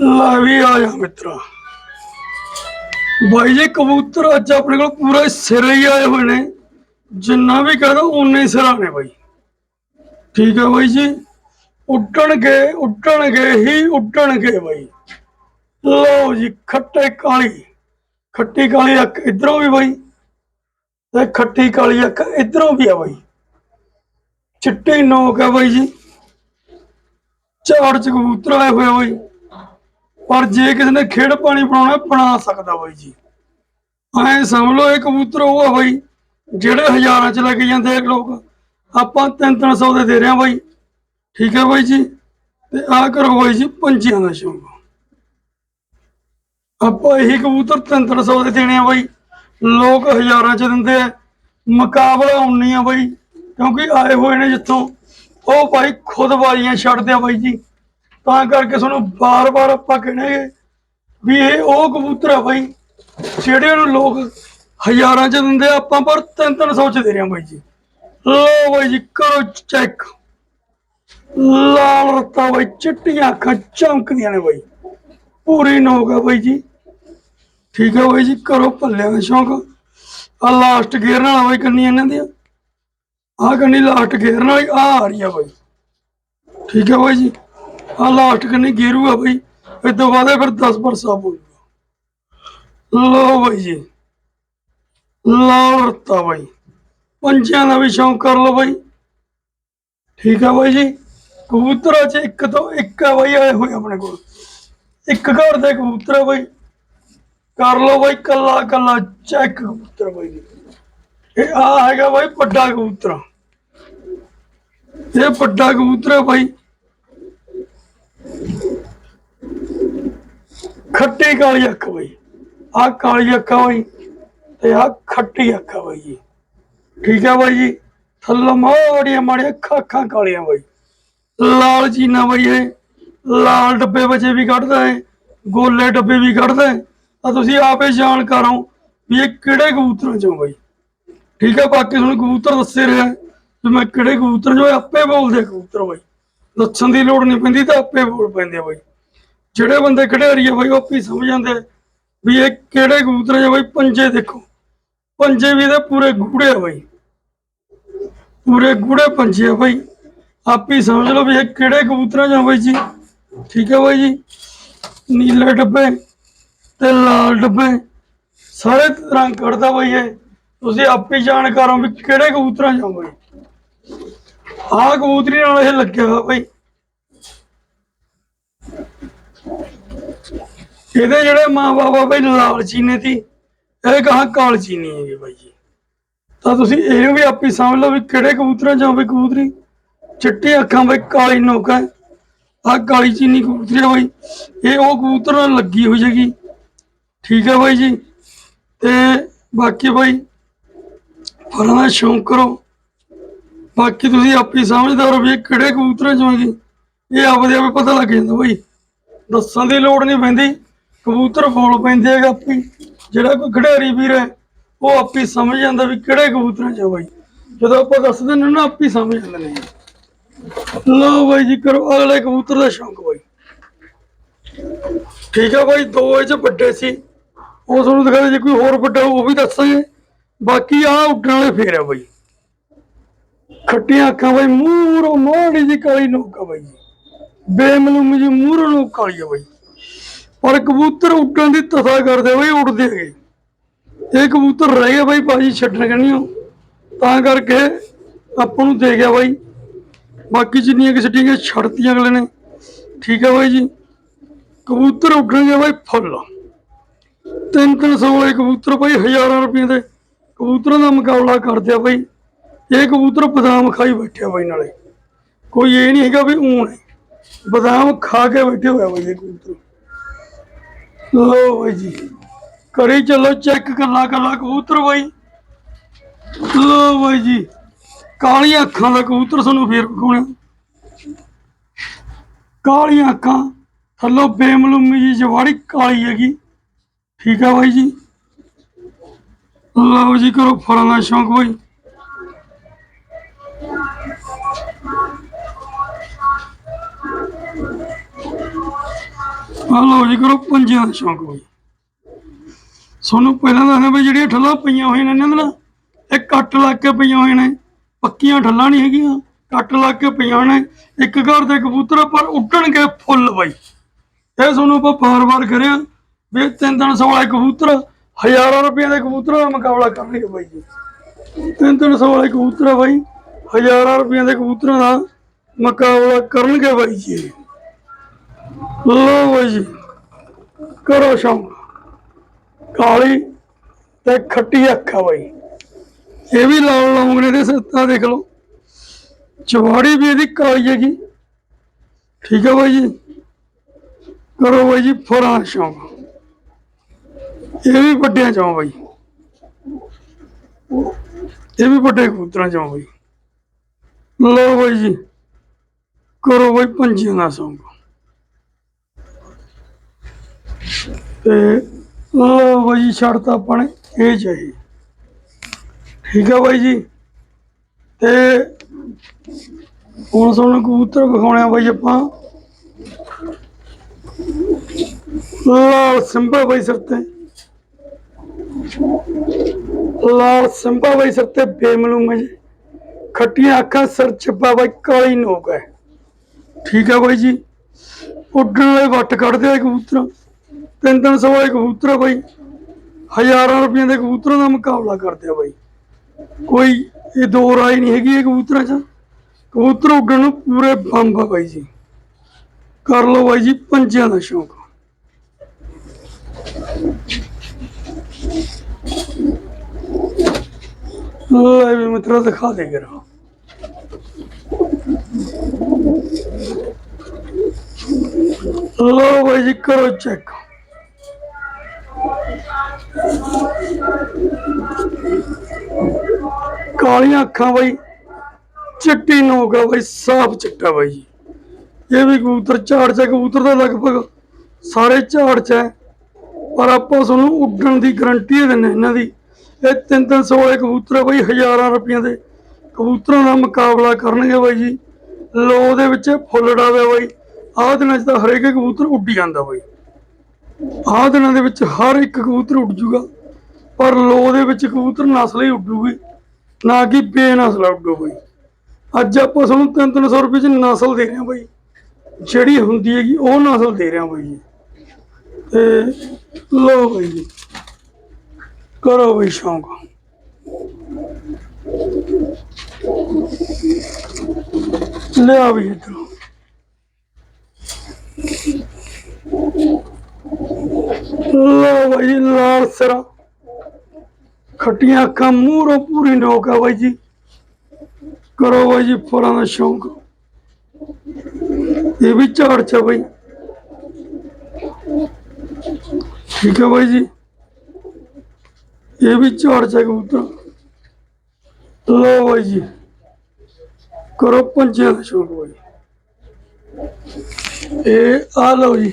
ਲੈ ਵੀ ਆ ਜਾ ਮਿੱਤਰਾ। ਬਾਈ ਜੀ, ਕਬੂਤਰ ਅੱਜ ਆਪਣੇ ਕੋਲ ਪੂਰਾ ਸਿਰੇ ਹੀ ਆਏ ਹੋਏ ਨੇ। ਜਿੰਨਾ ਵੀ ਕਹਦਾ ਉਨੇ ਹੀ ਸਿਰਾਂ ਨੇ ਬਾਈ। ਠੀਕ ਹੈ ਬਾਈ ਜੀ? ਉੱਡਣਗੇ ਉੱਡਣਗੇ ਹੀ ਉੱਡਣਗੇ ਬਾਈ। ਲਓ ਜੀ, ਖੱਟੇ ਕਾਲੀ। ਖੱਟੀ ਕਾਲੀ ਅੱਖ ਇਧਰੋਂ ਵੀ ਬਾਈ ਤੇ ਖੱਟੀ ਕਾਲੀ ਅੱਖ ਇਧਰੋਂ ਵੀ ਆ ਬਾਈ। ਚਿੱਟੀ ਨੋਕ ਆ ਬਾਈ ਜੀ। ਝਾੜ ਚ ਕਬੂਤਰ ਆਏ ਹੋਏ ਬਾਈ। ਪਰ ਜੇ ਕਿਸੇ ਨੇ ਖੇਡ ਪਾਣੀ ਬਣਾਉਣਾ, ਬਣਾ ਸਕਦਾ ਬਾਈ ਜੀ। ਐ ਸਮਝ ਲਓ, ਇਹ ਕਬੂਤਰ ਉਹ ਆ ਬਾਈ, ਜਿਹੜੇ ਹਜ਼ਾਰਾਂ ਚ ਲੱਗ ਜਾਂਦੇ ਲੋਕ। ਆਪਾਂ 3-300 ਦੇ ਦੇ ਰਹੇ ਹਾਂ ਬਾਈ। ਠੀਕ ਹੈ ਬਾਈ ਜੀ? ਤੇ ਆ ਕਰੋ ਬਾਈ ਜੀ, ਪੰਜੀਆਂ ਦਾ ਸ਼ੌਂਕ। ਆਪਾਂ ਇਹੀ ਕਬੂਤਰ 3-300 ਦੇ ਦੇਣੇ ਆ ਬਾਈ। ਲੋਕ ਹਜ਼ਾਰਾਂ ਚ ਦਿੰਦੇ ਆ। ਮੁਕਾਬਲਾ ਉਨੀ ਆ ਬਾਈ, ਕਿਉਂਕਿ ਆਏ ਹੋਏ ਨੇ ਜਿੱਥੋਂ। ਉਹ ਬਾਈ ਖੁਦ ਬਾਜ਼ੀਆਂ ਛੱਡਦੇ ਆ ਬਾਈ ਜੀ। ਤਾਂ ਕਰਕੇ ਤੁਹਾਨੂੰ ਬਾਰ-ਬਾਰ ਆਪਾਂ ਕਹਿਣਗੇ ਵੀ ਇਹ ਉਹ ਕਬੂਤਰ ਆ ਬਾਈ, ਜਿਹੜੇ ਨੂੰ ਲੋਕ ਹਜ਼ਾਰਾਂ ਚ ਦਿੰਦੇ ਆਪਾਂ ਪਰ 3-300 ਚ ਦੇ ਰਹੇ ਆ ਬਾਈ ਜੀ। ਲੋ ਬਾਈ ਜੀ, ਕਰੋ ਚੈੱਕ ਲਾਲ ਰੱਤਾ ਬਾਈ, ਚਿੱਟੀਆਂ ਅੱਖਾਂ ਚਮਕਦੀਆਂ ਨੇ ਬਾਈ। ਪੂਰੀ ਨੋਕ ਆ ਬਾਈ ਜੀ। ਠੀਕ ਹੈ ਬਾਈ ਜੀ, ਕਰੋ ਭੱਲਿਆਂ ਦਾ ਸ਼ੌਂਕ। ਆ ਲਾਸਟ ਗੇਅਰ ਨਾਲ ਬਾਈ ਕੰਨੀ ਇਹਨਾਂ ਦੀ ਆ ਕੰਨੀ ਲਾਸਟ ਗੇਅਰ ਨਾਲ ਆ ਆ ਰਹੀ ਆ ਬਾਈ। ਠੀਕ ਹੈ ਬਾਈ ਜੀ। ਆ ਲਾਸਟ ਕੰਨੀ ਗੇਰੂ ਆ ਬਾਈ। ਇਹ ਤੋਂ ਬਾਅਦ ਫਿਰ 10 ਪਰਸਾ ਹੋ ਲੋ ਬਾਈ ਜੀ। ਲਾਲ ਰੱਤਾ ਬਾਈ। ਪੰਛੀਆਂ ਦਾ ਵੀ ਸ਼ੌਂਕ ਕਰ ਲਓ ਬਾਈ। ਠੀਕ ਆ ਬਾਈ ਜੀ? ਕਬੂਤਰਾਂ 'ਚ ਇੱਕ ਤੋਂ ਇੱਕ ਆ ਬਾਈ, ਆਏ ਹੋਏ ਆਪਣੇ ਕੋਲ। ਇੱਕ ਘਰ ਦੇ ਕਬੂਤਰ ਆ ਬਾਈ। ਕਰ ਲਓ ਬਾਈ, ਕੱਲਾ ਕੱਲਾ ਚੈੱਕ ਕਬੂਤਰ ਬਾਈ ਜੀ। ਇਹ ਆ ਹੈਗਾ ਬਾਈ ਵੱਡਾ ਕਬੂਤਰ। ਇਹ ਵੱਡਾ ਕਬੂਤਰ ਹੈ ਬਾਈ। ਖੱਟੀ ਕਾਲੀ ਅੱਖ ਬਾਈ। ਆ ਕਾਲੀ ਅੱਖ ਬਾਈ ਤੇ ਆ ਖੱਟੀ ਅੱਖ ਆ ਬਾਈ ਜੀ। ਠੀਕ ਹੈ ਬਾਈ ਜੀ? ਥੱਲੋਂ ਮਾੜੀਆਂ ਮਾੜੀਆਂ ਅੱਖਾਂ ਅੱਖਾਂ ਕਾਲੀਆਂ ਬਾਈ। ਲਾਲ ਚੀਨਾ ਬਾਈ ਇਹ। ਲਾਲ ਡੱਬੇ ਵਿੱਚ ਵੀ ਕੱਢਦਾ ਹੈ ਗੋਲੇ ਡੱਬੇ ਵੀ ਕੱਢਦਾ ਹੈ ਆ ਤੁਸੀਂ ਆਪੇ ਜਾਣਕਾਰ ਹੋ ਵੀ ਇਹ ਕਿਹੜੇ ਕਬੂਤਰਾਂ ਚੋਂ ਬਾਈ। ਠੀਕ ਹੈ ਬਾਕੀ ਤੁਹਾਨੂੰ ਕਬੂਤਰ ਦੱਸੇ ਰਿਹਾ ਵੀ ਮੈਂ ਕਿਹੜੇ ਕਬੂਤਰ ਜੋ ਆਪੇ ਬੋਲਦੇ ਕਬੂਤਰ ਬਾਈ। ਦੱਸਣ ਦੀ ਲੋੜ ਨਹੀਂ ਪੈਂਦੀ ਤਾਂ ਆਪੇ ਬੋਲ ਪੈਂਦੇ ਆ ਬਾਈ। ਜਿਹੜੇ ਬੰਦੇ ਖਿਡਾਰੀ ਆ ਬਾਈ, ਉਹ ਆਪੇ ਸਮਝ ਜਾਂਦੇ ਵੀ ਇਹ ਕਿਹੜੇ ਕਬੂਤਰ ਆ। ਬਾਈ ਪੰਜੇ ਦੇਖੋ। ਪੰਜੇ ਵੀ ਇਹਦੇ ਪੂਰੇ ਗੂੜੇ ਆ ਬਾਈ। ਪੂਰੇ ਗੂੜੇ ਪੰਜੇ ਆ ਬਾਈ। ਆਪ ਹੀ ਸਮਝ ਲਓ ਵੀ ਇਹ ਕਿਹੜੇ ਕਬੂਤਰਾਂ ਜਾਂ ਬਾਈ ਜੀ। ਠੀਕ ਹੈ ਬਾਈ ਜੀ। ਨੀਲੇ ਡੱਬੇ ਤੇ ਲਾਲ ਡੱਬੇ। ਸਾਰੇ ਰੰਗ ਕੱਢਦਾ ਬਾਈ ਇਹ। ਤੁਸੀਂ ਆਪੇ ਹੀ ਜਾਣਕਾਰ ਹੋ ਵੀ ਕਿਹੜੇ ਕਬੂਤਰਾਂ ਜਾਂ ਬਾਈ। ਆਹ ਕਬੂਤਰੀ ਨਾਲ ਇਹ ਲੱਗਿਆ ਹੋਇਆ ਬਾਈ। ਇਹਦੇ ਜਿਹੜੇ ਮਾਂ ਬਾਬਾ ਬਈ, ਲਾਲ ਚੀਨੇ ਸੀ ਇਹ ਕਹਾਂ ਕਾਲ ਚੀਨੀ ਹੈਗੀ ਬਾਈ ਜੀ। ਤਾਂ ਤੁਸੀਂ ਇਹ ਵੀ ਆਪੇ ਸਮਝ ਲਓ ਵੀ ਕਿਹੜੇ ਕਬੂਤਰਾਂ ਜਾਂ ਬਈ ਕਬੂਤਰੀ ਚਿੱਟੀ ਅੱਖਾਂ ਬਈ ਕਾਲੀ ਨੋਕ ਹੈ। ਆ ਕਾਲੀ ਚੀਨੀ ਕਬੂਤਰੀ ਆ ਬਾਈ। ਇਹ ਉਹ ਕਬੂਤਰ ਨਾਲ ਲੱਗੀ ਹੋਈ ਹੈਗੀ ਠੀਕ ਹੈ ਬਾਈ ਜੀ। ਤੇ ਬਾਕੀ ਬਾਈ, ਫਲਾਂ ਦਾ ਸ਼ੌਂਕ ਕਰੋ। ਬਾਕੀ ਤੁਸੀਂ ਆਪੇ ਸਮਝਦਾਰ ਹੋ ਵੀ ਇਹ ਕਿਹੜੇ ਕਬੂਤਰਾਂ 'ਚ ਹੈਗੀ। ਇਹ ਆਪਦੇ ਆਪੇ ਪਤਾ ਲੱਗ ਜਾਂਦਾ ਬਾਈ। ਦੱਸਣ ਦੀ ਲੋੜ ਨਹੀਂ ਪੈਂਦੀ। ਕਬੂਤਰ ਫੋਲ ਪੈਂਦੇ ਹੈਗਾ ਆਪੇ। ਜਿਹੜਾ ਕੋਈ ਖਿਡਾਰੀ ਵੀਰ ਹੈ ਉਹ ਆਪੇ ਹੀ ਸਮਝ ਜਾਂਦਾ ਵੀ ਕਿਹੜੇ ਕਬੂਤਰਾਂ ਚ ਆ ਬਾਈ। ਜਦੋਂ ਆਪਾਂ ਦੱਸਦੇ ਦਿੰਦੇ ਹਾਂ ਨਾ, ਆਪੇ ਸਮਝ ਜਾਂਦੇ ਨੇ ਲਓ ਬਾਈ ਜੀ, ਕਰੋ ਅਗਲੇ ਕਬੂਤਰ ਦਾ ਸ਼ੌਂਕ ਬਾਈ। ਠੀਕ ਆ ਬਾਈ, ਦੋ ਇਹ ਵੱਡੇ ਸੀ। ਉਹ ਤੁਹਾਨੂੰ ਦਿਖਾ ਦੇ ਜੇ ਕੋਈ ਹੋਰ ਵੱਡਾ ਉਹ ਵੀ ਦੱਸਾਂਗੇ। ਬਾਕੀ ਆ ਉੱਡਣ ਵਾਲੇ ਫੇਰ ਆ ਬਾਈ। ਖੱਟੀਆਂ ਅੱਖਾਂ ਬਾਈ ਮੂਰੋਂ ਮਾੜੀ ਜੀ ਕਾਲੀ ਨੋਕ ਆ ਬਾਈ ਬੇਮਲੂਮ ਜੀ ਮੂਹਰੋਂ ਨੋਕ ਕਾਲੀ ਆ ਬਾਈ। ਪਰ ਕਬੂਤਰ ਉੱਡਣ ਦੀ ਤਸਾ ਕਰਦੇ ਬਾਈ, ਉੱਡਦੇ ਹੈਗੇ। ਇਹ ਕਬੂਤਰ ਰਹਿ ਗਿਆ ਬਾਈ ਬਾਜੀ ਛੱਡਣ ਕਣੀਓ ਤਾਂ ਕਰਕੇ ਆਪਾਂ ਨੂੰ ਦੇ ਗਿਆ ਬਾਈ। ਬਾਕੀ ਜਿੰਨੀਆਂ ਕਿ ਛੱਡੀਆਂ ਛੱਡਤੀਆਂ ਅਗਲੇ ਨੇ। ਠੀਕ ਹੈ ਬਾਈ ਜੀ। ਕਬੂਤਰ ਉੱਡਣਗੇ ਬਾਈ ਫੁੱਲ। ਤਿੰਨ ਤਿੰਨ ਸੌ ਵਾਲੇ ਕਬੂਤਰ ਬਾਈ, ਹਜ਼ਾਰਾਂ ਰੁਪਏ ਦੇ ਕਬੂਤਰਾਂ ਦਾ ਮੁਕਾਬਲਾ ਕਰਦੇ ਆ ਬਾਈ। ਇਹ ਕਬੂਤਰ ਬਦਾਮ ਖਾਈ ਬੈਠਿਆ ਬਾਈ ਨਾਲੇ। ਕੋਈ ਇਹ ਨਹੀਂ ਹੈਗਾ ਵੀ ਊਂ ਬਦਾਮ ਖਾ ਕੇ ਬੈਠੇ ਹੋਇਆ ਬਾਈ ਇਹ ਕਬੂਤਰ। ਲੋ ਬਾਈ ਜੀ। ਕਰੀ ਚਲੋ ਚੈੱਕ ਕੱਲਾ ਕੱਲਾ ਕਬੂਤਰ ਬਾਈ। ਲੋ ਬਾਈ ਜੀ, ਕਾਲੀਆਂ ਅੱਖਾਂ ਦਾ ਕਬੂਤਰ ਤੁਹਾਨੂੰ ਫੇਰ ਵਿਖਾਉਣਾ। ਕਾਲੀਆਂ ਅੱਖਾਂ, ਥੱਲੋਂ ਬੇਮਲੂਮੀ ਜੀ ਜਵਾੜੀ ਕਾਲੀ ਹੈਗੀ। ਠੀਕ ਹੈ ਬਾਈ ਜੀ। ਲਓ ਜੀ, ਕਰੋ ਫਲਾਂ ਦਾ ਸ਼ੌਂਕ ਬਾਈ। ਲਓ ਜੀ, ਕਰੋ ਪੰਜਿਆਂ ਦਾ ਸ਼ੌਂਕ ਬਾਈ। ਤੁਹਾਨੂੰ ਪਹਿਲਾਂ ਦੱਸਣਾ ਬਈ ਜਿਹੜੀਆਂ ਠੱਲਾਂ ਪਈਆਂ ਹੋਈਆਂ ਨੇ ਇਹਨਾਂ ਦੇ ਇਹ ਕੱਟ ਲੱਗ ਕੇ ਪਈਆਂ ਹੋਈਆਂ ਨੇ, ਪੱਕੀਆਂ ਠੱਲਾਂ ਨਹੀਂ ਹੈਗੀਆਂ, ਕੱਟ ਲੱਗ ਕੇ ਪਈਆਂ ਨੇ, ਇੱਕ ਘਰ ਦੇ ਕਬੂਤਰ ਪਰ ਉੱਡਣਗੇ ਫੁੱਲ ਬਾਈ। ਇਹ ਤੁਹਾਨੂੰ ਆਪਾਂ ਬਾਰ-ਬਾਰ ਕਰਿਆ ਵੀ ਤਿੰਨ ਤਿੰਨ ਸੌ ਵਾਲੇ ਕਬੂਤਰ, ਹਜ਼ਾਰਾਂ ਰੁਪਏ ਦੇ ਕਬੂਤਰਾਂ ਦਾ ਮੁਕਾਬਲਾ ਕਰਨਗੇ ਬਾਈ ਜੀ। ਤਿੰਨ ਤਿੰਨ ਸੌ ਵਾਲੇ ਕਬੂਤਰ ਆ ਬਾਈ, ਹਜ਼ਾਰਾਂ ਰੁਪਏ ਦੇ ਕਬੂਤਰਾਂ ਦਾ ਮੁਕਾਬਲਾ ਕਰਨਗੇ ਬਾਈ ਜੀ। ਲੋ ਬਾਈ ਜੀ, ਕਰੋ ਸ਼ੌਂਕ ਕਾਲੀ ਤੇ ਖੱਟੀ ਅੱਖਾਂ ਬਾਈ। ਇਹ ਵੀ ਲਾਲ ਲੌਂਗਣੇ ਦੇ ਸੱਤਾ ਦੇਖ ਲਓ। ਚਵਾੜੀ ਵੀ ਇਹਦੀ ਕਾਲੀ ਹੈਗੀ। ਠੀਕ ਹੈ ਬਾਈ ਜੀ। ਕਰੋ ਬਾਈ ਜੀ ਫਰਾਂ ਸ਼ੌਂਕ। ਇਹ ਵੀ ਵੱਡਿਆਂ ਚੋਂ ਬਾਈ। ਇਹ ਵੀ ਵੱਡੇ ਕਬੂਤਰਾਂ ਚੋਂ ਬਾਈ। ਲਓ ਬਾਈ ਜੀ। ਕਰੋ ਬਾਈ ਪੰਜੀਆਂ ਦਾ ਸ਼ੌਂਕ। ਤੇ ਲਓ ਬਾਈ ਜੀ ਛੱਡਤਾ ਆਪਾਂ ਨੇ, ਇਹ ਚਾਹੀ ਠੀਕ ਹੈ ਬਾਈ ਜੀ। ਤੇ ਹੁਣ ਤੁਹਾਨੂੰ ਕਬੂਤਰ ਵਿਖਾਉਣੇ ਆ ਬਾਈ ਆਪਾਂ। ਲਾਲ ਸਿੰਬਾ ਬਾਈ ਸਿਰ ਤੇ। ਲਾਲ ਸਿੰਬਾ ਬਾਈ ਸਿਰ ਤੇ ਬੇਮਲੂਮ ਹੈ ਜੀ। ਖੱਟੀਆਂ ਅੱਖਾਂ, ਸਿਰ ਚੱਪਾ ਬਾਈ, ਕਾਲੀ ਨੋਕ ਹੈ। ਠੀਕ ਹੈ ਬਾਈ ਜੀ। ਉੱਡਣ ਵਾਲੇ ਵੱਟ ਕੱਢਦੇ ਆ ਕਬੂਤਰ। ਤਿੰਨ ਤਿੰਨ ਸੌ ਵਾਲੇ ਕਬੂਤਰ ਆ ਬਾਈ ਹਜ਼ਾਰਾਂ ਰੁਪਏ ਦੇ ਕਬੂਤਰਾਂ ਦਾ ਮੁਕਾਬਲਾ ਕਰਦੇ ਆ ਬਾਈ। ਕੋਈ ਇਹ ਦੋ ਰਾਏ ਨਹੀਂ ਹੈਗੀ ਇਹ ਕਬੂਤਰਾਂ 'ਚ। ਕਬੂਤਰ ਉੱਡਣ ਨੂੰ ਪੂਰੇ ਬੰਬ ਆ ਬਾਈ ਜੀ। ਕਰ ਲਓ ਬਾਈ ਜੀ ਪੰਜਿਆਂ ਦਾ ਸ਼ੌਂਕ। ਲੈ ਵੀ ਮਿੱਤਰੋ, ਦਿਖਾ ਦੇ ਗਰਾ ਲੋ ਬਾਈ ਜੀ ਕਰੋ ਚੈੱਕ। ਕਾਲੀਆਂ ਅੱਖਾਂ ਬਾਈ, ਚਿੱਟੀ ਨੋਕ ਆ ਬਾਈ, ਸਾਫ਼ ਚਿੱਟਾ ਬਾਈ। ਜੀ ਇਹ ਵੀ ਕਬੂਤਰ ਝਾੜ ਚ ਕਬੂਤਰ ਦਾ ਲਗਭਗ ਸਾਰੇ ਝਾੜ ਚ ਹੈ ਪਰ ਆਪਾਂ ਤੁਹਾਨੂੰ ਉੱਡਣ ਦੀ ਗਰੰਟੀ ਦਿੰਦੇ ਇਹਨਾਂ ਦੀ। ਇਹ ਤਿੰਨ ਤਿੰਨ ਸੌ ਵਾਲੇ ਕਬੂਤਰ ਆ ਬਾਈ, ਹਜ਼ਾਰਾਂ ਰੁਪਈਆਂ ਦੇ। ਕਬੂਤਰਾਂ ਦਾ ਮੁਕਾਬਲਾ ਕਰਨਗੇ ਬਾਈ ਜੀ। ਲੋ ਦੇ ਵਿੱਚ ਫੁੱਲ ਡਾਵੇ ਬਾਈ। ਆਹ ਦਿਨਾਂ 'ਚ ਤਾਂ ਹਰੇਕ ਕਬੂਤਰ ਉੱਡੀ ਜਾਂਦਾ ਬਾਈ। ਆਹ ਦਿਨਾਂ ਦੇ ਵਿੱਚ ਹਰ ਇੱਕ ਕਬੂਤਰ ਉੱਡ ਜੂਗਾ, ਪਰ ਲੋ ਦੇ ਵਿੱਚ ਕਬੂਤਰ ਨਸਲ ਹੀ ਉੱਡੂਗੀ ਨਾ ਕਿ ਬੇਨਸਲ ਉੱਡੂ ਬਾਈ। ਅੱਜ ਆਪਾਂ ਤੁਹਾਨੂੰ 3-300 ਰੁਪਏ 'ਚ ਨਸਲ ਦੇ ਰਹੇ ਹਾਂ ਬਾਈ। ਜਿਹੜੀ ਹੁੰਦੀ ਹੈਗੀ, ਉਹ ਨਸਲ ਦੇ ਰਹੇ ਹਾਂ ਬਾਈ ਜੀ। ਤੇ ਲੋ ਬਾਈ ਕਰੋ ਬਈ ਸ਼ੌਂਕ। ਲਿਆ ਵੀ ਇੱਧਰੋਂ। ਲੋ ਬਾਈ ਜੀ, ਲਾਲ ਸਰਾ। ਖੱਟੀਆਂ ਅੱਖਾਂ ਮੂਹਰੋਂ ਪੂਰੀ ਨੋਕ ਆ ਬਾਈ ਜੀ। ਕਰੋ ਬਾਈ ਜੀ ਫੁਰਾਂ ਦਾ ਸ਼ੌਂਕ। ਇਹ ਵੀ ਝਾੜ ਚ ਬਾਈ। ਠੀਕ ਹੈ ਬਾਈ ਜੀ। ਇਹ ਵੀ ਝਾੜ ਚ ਆ ਕਬੂਤਰ। ਲੋ ਬਾਈ ਜੀ। ਕਰੋ ਪੰਜਿਆਂ ਦਾ ਸ਼ੌਂਕ ਬਾਈ। ਇਹ ਆ ਲਓ ਜੀ।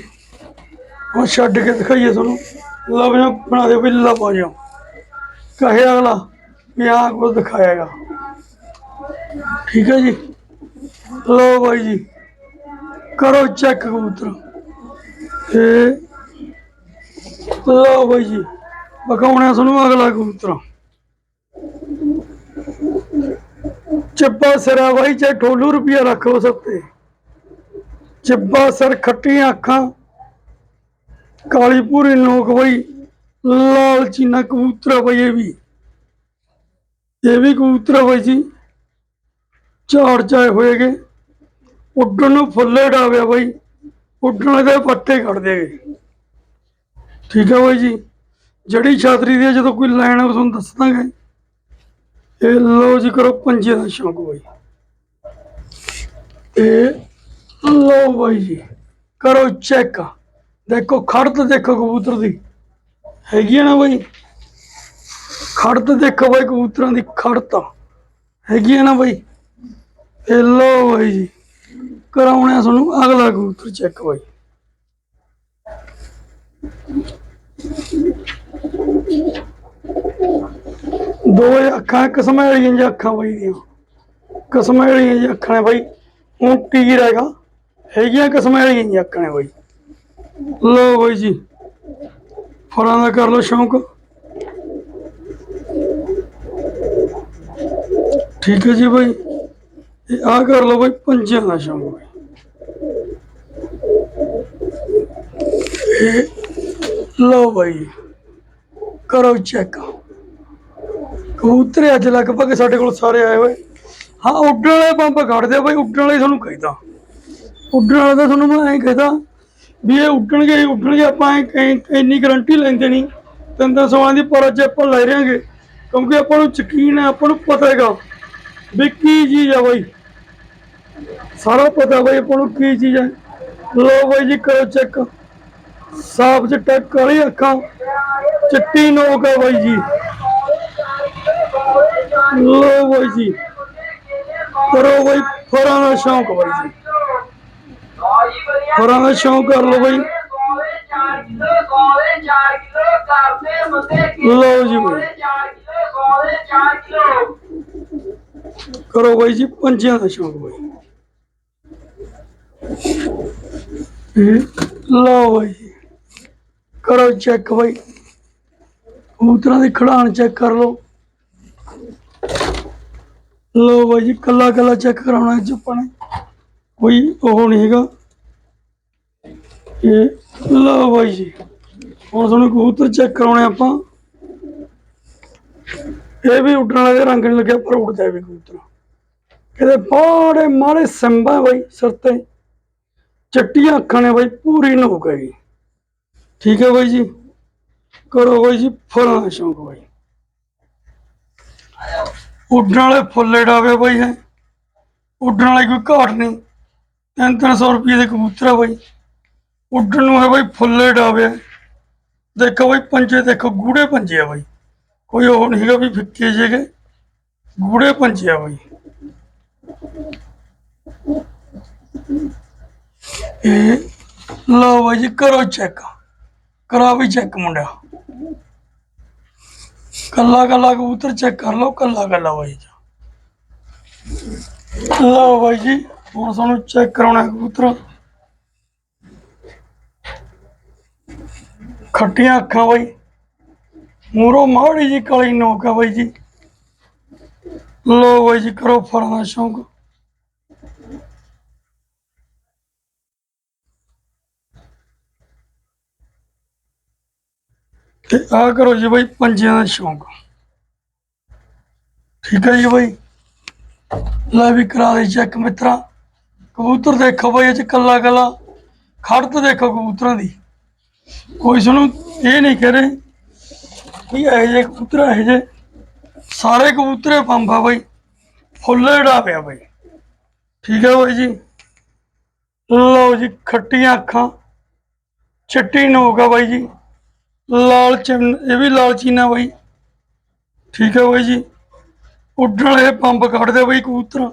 ਹੁਣ ਛੱਡ ਕੇ ਦਿਖਾਈਏ ਤੁਹਾਨੂੰ। ਲਓ ਵੀ ਬਣਾ ਦਿਓ ਵੀ ਲਾ ਪਾ ਜਾਓ। ਕਹੇ ਅਗਲਾ ਵੀ ਆਹ ਕੁਝ ਦਿਖਾਏਗਾ ਠੀਕ ਹੈ ਜੀ? ਲਓ ਬਾਈ ਜੀ। ਕਰੋ ਚੈੱਕ ਕਬੂਤਰ। ਤੇ ਲਓ ਬਾਈ ਜੀ। ਵਿਖਾਉਣਾ ਤੁਹਾਨੂੰ ਅਗਲਾ ਕਬੂਤਰ। ਚੱਬਾ ਸਿਰਾ ਬਾਈ ਚਾਹੇ ਠੋਲੂ ਰੁਪਿਆ ਰੱਖੋ ਸੱਤੇ ਚੱਬਾ ਸਰ ਖੱਟੀਆਂ ਅੱਖਾਂ। ਕਾਲੀ ਪੂਰੀ ਨੋਕ ਬਈ, ਲਾਲ ਚੀਨਾ ਕਬੂਤਰ ਆ ਬਈ ਇਹ ਵੀ। ਇਹ ਵੀ ਕਬੂਤਰ ਆ ਬਈ ਜੀ। ਝਾੜ ਚਾਏ ਹੋਏਗੇ ਉੱਡਣ ਨੂੰ ਫੁੱਲੇ ਡਾਵਿਆ ਬਈ। ਉੱਡਣ ਦੇ ਪੱਤੇ ਕੱਢ ਦੇਗੇ ਠੀਕ ਹੈ ਬਈ ਜੀ। ਜਿਹੜੀ ਛਾਤਰੀ ਦੀ ਜਦੋਂ ਕੋਈ ਲੈਣ ਆ ਤੁਹਾਨੂੰ ਦੱਸ ਦਾਂਗੇ। ਇਹ ਲੋ ਜੀ ਕਰੋ ਪੰਜੇ ਦਾ ਸ਼ੌਂਕ ਬਈ। ਇਹ ਲੋ ਬਾਈ ਜੀ। ਕਰੋ ਚੈੱਕ। ਦੇਖੋ ਖੜਤ ਦੇਖੋ ਕਬੂਤਰ ਦੀ। ਹੈਗੀ ਆ ਨਾ ਬਾਈ? ਖੜਤ ਦੇਖੋ ਬਾਈ ਕਬੂਤਰਾਂ ਦੀ ਖੜਤ ਹੈਗੀ ਆ ਨਾ ਬਾਈ? ਇਹ ਲੋ ਬਾਈ ਜੀ, ਕਰਾਉਣੇ ਆ ਤੁਹਾਨੂੰ ਅਗਲਾ ਕਬੂਤਰ ਚੈੱਕ ਬਾਈ। ਦੋ ਅੱਖਾਂ ਕਿਸਮਾਂ ਵਾਲੀਆਂ ਜੀ ਅੱਖਾਂ ਬਾਈ ਦੀਆਂ। ਕਿਸਮਾਂ ਵਾਲੀਆਂ ਜੀ ਅੱਖਾਂ ਨੇ ਬਾਈ ਹੁਣ ਟੀਰ ਹੈਗਾ। ਹੈਗੀਆਂ ਕਿਸਮਾਂ ਵਾਲੀਆਂ ਜੀ ਅੱਖਾਂ ਨੇ ਬਾਈ। ਲਓ ਬਾਈ ਜੀ। ਫਲਾਂ ਦਾ ਕਰ ਲਓ ਸ਼ੌਂਕ। ਠੀਕ ਹੈ ਜੀ ਬਾਈ। ਇਹ ਆ ਕਰ ਲਓ ਬਾਈ, ਪੰਜਿਆਂ ਦਾ ਸ਼ੌਂਕ ਬਾਈ। ਲਓ ਬਾਈ, ਕਰੋ ਚੈੱਕ। ਕਬੂਤਰ ਅੱਜ ਲਗਭਗ ਸਾਡੇ ਕੋਲ ਸਾਰੇ ਆਏ ਹੋਏ। ਹਾਂ, ਉੱਡਣ ਵਾਲੇ ਪੰਪ ਕੱਢਦੇ ਆ ਬਾਈ, ਉੱਡਣ ਵਾਲੇ ਤੁਹਾਨੂੰ ਕਹਿੰਦਾ ਉੱਡਣ ਵਾਲੇ ਦਾ ਤੁਹਾਨੂੰ ਮੈਂ ਐਂ ਕਹਿੰਦਾ ਵੀ ਇਹ ਉੱਡਣਗੇ ਉੱਡਣਗੇ ਆਪਾਂ ਇੰਨੀ ਗਰੰਟੀ ਲੈਂਦੇ ਨਹੀਂ ਤਿੰਨ ਸੌਆਂ ਦੀ ਪਰ ਆਪਾਂ ਲੈ ਰਹੇਗੇ। ਕਿਉਂਕਿ ਆਪਾਂ ਨੂੰ ਯਕੀਨ ਹੈ, ਆਪਾਂ ਨੂੰ ਪਤਾ ਹੈਗਾ ਵੀ ਕੀ ਚੀਜ਼ ਆ ਬਾਈ। ਸਾਰਾ ਪਤਾ ਬਾਈ ਆਪਾਂ ਨੂੰ ਕੀ ਚੀਜ਼ ਹੈ ਲੋ ਬਾਈ ਜੀ, ਕਰੋ ਚੈੱਕ ਸਾਫ਼ ਚਿੱਟਾ ਕਾਲੀ ਅੱਖਾਂ। ਚਿੱਟੀ ਨੋਕ ਆ ਬਾਈ ਜੀ। ਲੋ ਬਾਈ ਜੀ। ਕਰੋ ਬਾਈ ਫਰਾਂ ਦਾ ਸ਼ੌਂਕ ਬਾਈ ਜੀ। ਫਰਾਂ ਦਾ ਸ਼ੌਂਕ ਕਰ ਲਓ ਬਾਈ। ਲਓ ਜੀ ਬਾਈ। ਕਰੋ ਬਾਈ ਜੀ, ਪੰਜਿਆਂ ਦਾ ਸ਼ੌਂਕ ਬਾਈ। ਲਓ ਬਾਈ। ਜੀ। ਕਰੋ ਚੈੱਕ ਬਾਈ। ਕਬੂਤਰਾਂ ਦੀ ਖੜਾਣ ਚੈੱਕ ਕਰ ਲਓ। ਲਓ ਬਾਈ ਜੀ ਕੱਲਾ ਕੱਲਾ ਚੈੱਕ ਕਰਾਉਣਾ ਅੱਜ ਆਪਾਂ ਨੇ। ਕੋਈ ਉਹ ਨਹੀਂ ਹੈਗਾ। ਇਹ ਲਓ ਬਾਈ ਜੀ। ਹੁਣ ਤੁਹਾਨੂੰ ਕਬੂਤਰ ਚੈੱਕ ਕਰਾਉਣੇ ਆਪਾਂ। ਇਹ ਵੀ ਉੱਡਣ ਵਾਲੇ ਰੰਗ ਨਹੀਂ ਲੱਗਿਆ, ਪਰ ਉੱਡਦਾ ਵੀ ਕਬੂਤਰ। ਇਹਦੇ ਬੜੇ ਮਾੜੇ ਸਿੰਬਾ ਬਾਈ, ਸਿਰ ਤੇ। ਚੱਟੀਆਂ ਅੱਖਾਂ ਨੇ ਬਾਈ, ਪੂਰੀ ਨੋਕ ਹੈਗੀ ਠੀਕ ਹੈ ਬਾਈ ਜੀ। ਕਰੋ ਬਾਈ ਜੀ, ਫਲਾਂ ਦਾ ਸ਼ੌਂਕ ਬਾਈ। ਉੱਡਣ ਵਾਲੇ ਫੁੱਲੇ ਡਾਵੇ ਬਾਈ ਹੈ। ਉੱਡਣ ਵਾਲੀ ਕੋਈ ਘਾਟ ਨਹੀਂ। ਤਿੰਨ ਤਿੰਨ ਸੌ ਰੁਪਏ ਦੇ ਕਬੂਤਰ ਆ ਬਾਈ। ਉੱਡਣ ਨੂੰ ਹੈ ਬਈ ਫੁੱਲੇ ਡਾਵੇ ਦੇਖੋ ਬਾਈ ਪੰਜੇ, ਦੇਖੋ ਗੂੜੇ ਪੰਜੇ ਆ ਬਾਈ। ਕੋਈ ਉਹ ਨਹੀਂ ਹੈਗਾ ਵੀ ਫਿੱਕੇ ਜਿਹੇ। ਗੂੜੇ ਪੰਜੇ ਆ ਬਾਈ। ਇਹ, ਲਓ ਬਾਈ ਜੀ, ਕਰੋ ਚੈੱਕ ਕਰਾ ਵੀ ਚੈੱਕ ਮੁੰਡਿਆ। ਕੱਲਾ ਕੱਲਾ ਕਬੂਤਰ ਚੈੱਕ ਕਰ ਲਓ, ਕੱਲਾ ਕੱਲਾ ਬਾਈ ਜੀ। ਲਓ ਬਾਈ ਜੀ, ਹੁਣ ਸਾਨੂੰ ਚੈੱਕ ਕਰਾਉਣਾ ਕਬੂਤਰ। ਖੱਟੀਆਂ ਅੱਖਾਂ ਬਾਈ। ਮੂਰੋ ਮਾੜੀ ਜੀ ਕਾਲੀ ਨੋਕ ਆ ਬਾਈ ਜੀ। ਲੋ ਬਾਈ ਜੀ, ਕਰੋ ਫੜਨ ਦਾ ਸ਼ੌਂਕ। ਤੇ ਆ ਕਰੋ ਜੀ ਬਾਈ, ਪੰਜਿਆਂ ਦਾ ਸ਼ੌਂਕ। ਠੀਕ ਹੈ ਜੀ ਬਾਈ। ਲੈ ਵੀ ਕਰਾ ਦੇ ਚੈੱਕ ਮਿੱਤਰਾ। ਕਬੂਤਰ ਦੇਖੋ ਬਾਈ, ਇਹ ਚ ਕੱਲਾ ਕੱਲਾ ਖੜਤ ਦੇਖੋ ਕਬੂਤਰਾਂ ਦੀ। ਕੋਈ ਸੁਣੋ ਇਹ ਨਹੀਂ ਕਹਿ ਰਹੇ ਵੀ ਇਹੋ ਜਿਹੇ ਕਬੂਤਰ, ਇਹੋ ਜਿਹੇ ਸਾਰੇ ਕਬੂਤਰੇ ਪੰਬਾ ਬਾਈ। ਫੁੱਲੇ ਡਾ ਪਿਆ ਬਾਈ। ਠੀਕ ਹੈ ਬਾਈ ਜੀ। ਲਓ ਜੀ, ਖੱਟੀਆਂ ਅੱਖਾਂ। ਚਿੱਟੀ ਨੋਕ ਆ ਬਾਈ ਜੀ। ਲਾਲ ਚਿੰਨ, ਇਹ ਵੀ ਲਾਲ ਚੀਨਾ ਬਾਈ। ਠੀਕ ਹੈ ਬਾਈ ਜੀ। ਉੱਡਣ ਵਾਲੇ ਪੰਪ ਕੱਢਦੇ ਬਾਈ ਕਬੂਤਰ।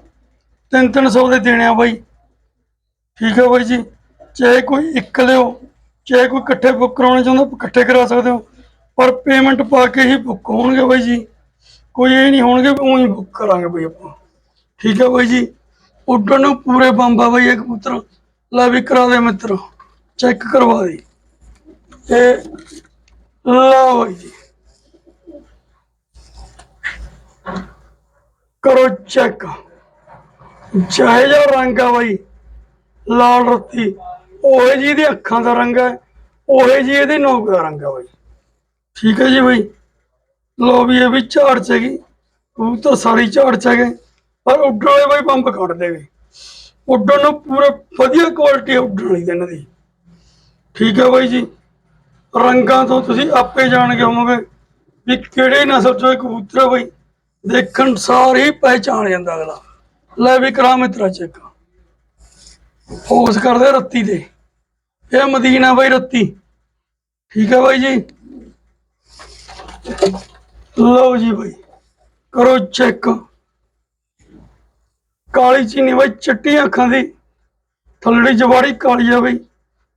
ਤਿੰਨ ਤਿੰਨ ਸੌ ਦੇ ਦੇਣੇ ਆ ਬਾਈ। ਠੀਕ ਹੈ ਬਾਈ ਜੀ। ਚਾਹੇ ਕੋਈ ਇੱਕ ਲਿਓ ਚਾਹੇ ਕੋਈ ਇਕੱਠੇ ਬੁੱਕ ਕਰਾਉਣਾ ਚਾਹੁੰਦਾ ਇਕੱਠੇ ਕਰਾ ਸਕਦੇ ਹੋ, ਪਰ ਪੇਮੈਂਟ ਪਾ ਕੇ ਹੀ ਬੁੱਕ ਹੋਣਗੇ ਬਾਈ ਜੀ। ਕੋਈ ਇਹ ਨਹੀਂ ਹੋਣਗੇ ਵੀ ਉਹੀ ਬੁੱਕ ਕਰਾਂਗੇ ਬਾਈ ਆਪਾਂ। ਠੀਕ ਹੈ ਬਾਈ ਜੀ। ਉੱਡਣ ਨੂੰ ਪੂਰੇ ਬੰਬਾ ਬਾਈ ਇਹ ਕਬੂਤਰ। ਲੈ ਵੀ ਕਰਾ ਦੇ ਮਿੱਤਰ। ਚੈੱਕ ਕਰਵਾ ਦੇ। ਤੇ ਲਓ ਬਾਈ ਜੀ। ਕਰੋ ਚੈੱਕ। ਚਾਹੇ ਜੋ ਰੰਗ ਆ ਬਾਈ, ਲਾਲ ਰੱਤੀ। ਉਹੇ ਜੀ ਇਹਦੀ ਅੱਖਾਂ ਦਾ ਰੰਗ ਹੈ। ਉਹੇ ਜੀ ਇਹਦੀ ਨੋਕ ਦਾ ਰੰਗ ਹੈ ਬਾਈ ਠੀਕ ਹੈ ਜੀ ਬਾਈ। ਲੋ ਵੀ ਇਹ ਵੀ ਝਾੜ ਚ ਹੈਗੀ। ਕਬੂਤਰ ਸਾਰੀ ਝਾੜ ਚ ਹੈਗੇ। ਪਰ ਉੱਡਣ ਵਾਲੇ ਬਾਈ ਪੰਪ ਕੱਢ ਦੇਵੇ। ਉੱਡਣ ਨੂੰ ਪੂਰੇ ਵਧੀਆ ਕੁਆਲਿਟੀ ਉੱਡਣ ਵਾਲੀ ਇਹਨਾਂ ਦੀ। ਠੀਕ ਹੈ ਬਾਈ ਜੀ। ਰੰਗਾਂ ਤੋਂ ਤੁਸੀਂ ਆਪੇ ਜਾਣ ਕੇ ਹੋਵੋਗੇ ਵੀ ਕਿਹੜੇ ਨਸਲ ਚੋਂ ਇਹ ਕਬੂਤਰ ਹੈ ਬਾਈ। ਦੇਖਣ ਸਾਰ ਹੀ ਪਹਿਚਾਣ ਜਾਂਦਾ ਅਗਲਾ। ਲੈ ਵੀ ਕਰਾ ਮਿੱਤਰਾ ਚੈੱਕ। ਫੋਕਸ ਕਰਦੇ ਰੱਤੀ ਤੇ। ਇਹ ਮਦੀਨਾ ਬਾਈ ਰੱਤੀ। ਠੀਕ ਹੈ ਬਾਈ ਜੀ? ਲਓ ਜੀ ਬਾਈ, ਕਰੋ ਚੈੱਕ ਕਾਲੀ ਚੀਨੀ ਬਾਈ ਚਿੱਟੀ ਅੱਖਾਂ ਦੀ। ਥੱਲੜੀ ਜਵਾੜੀ ਕਾਲੀ ਆ ਬਾਈ।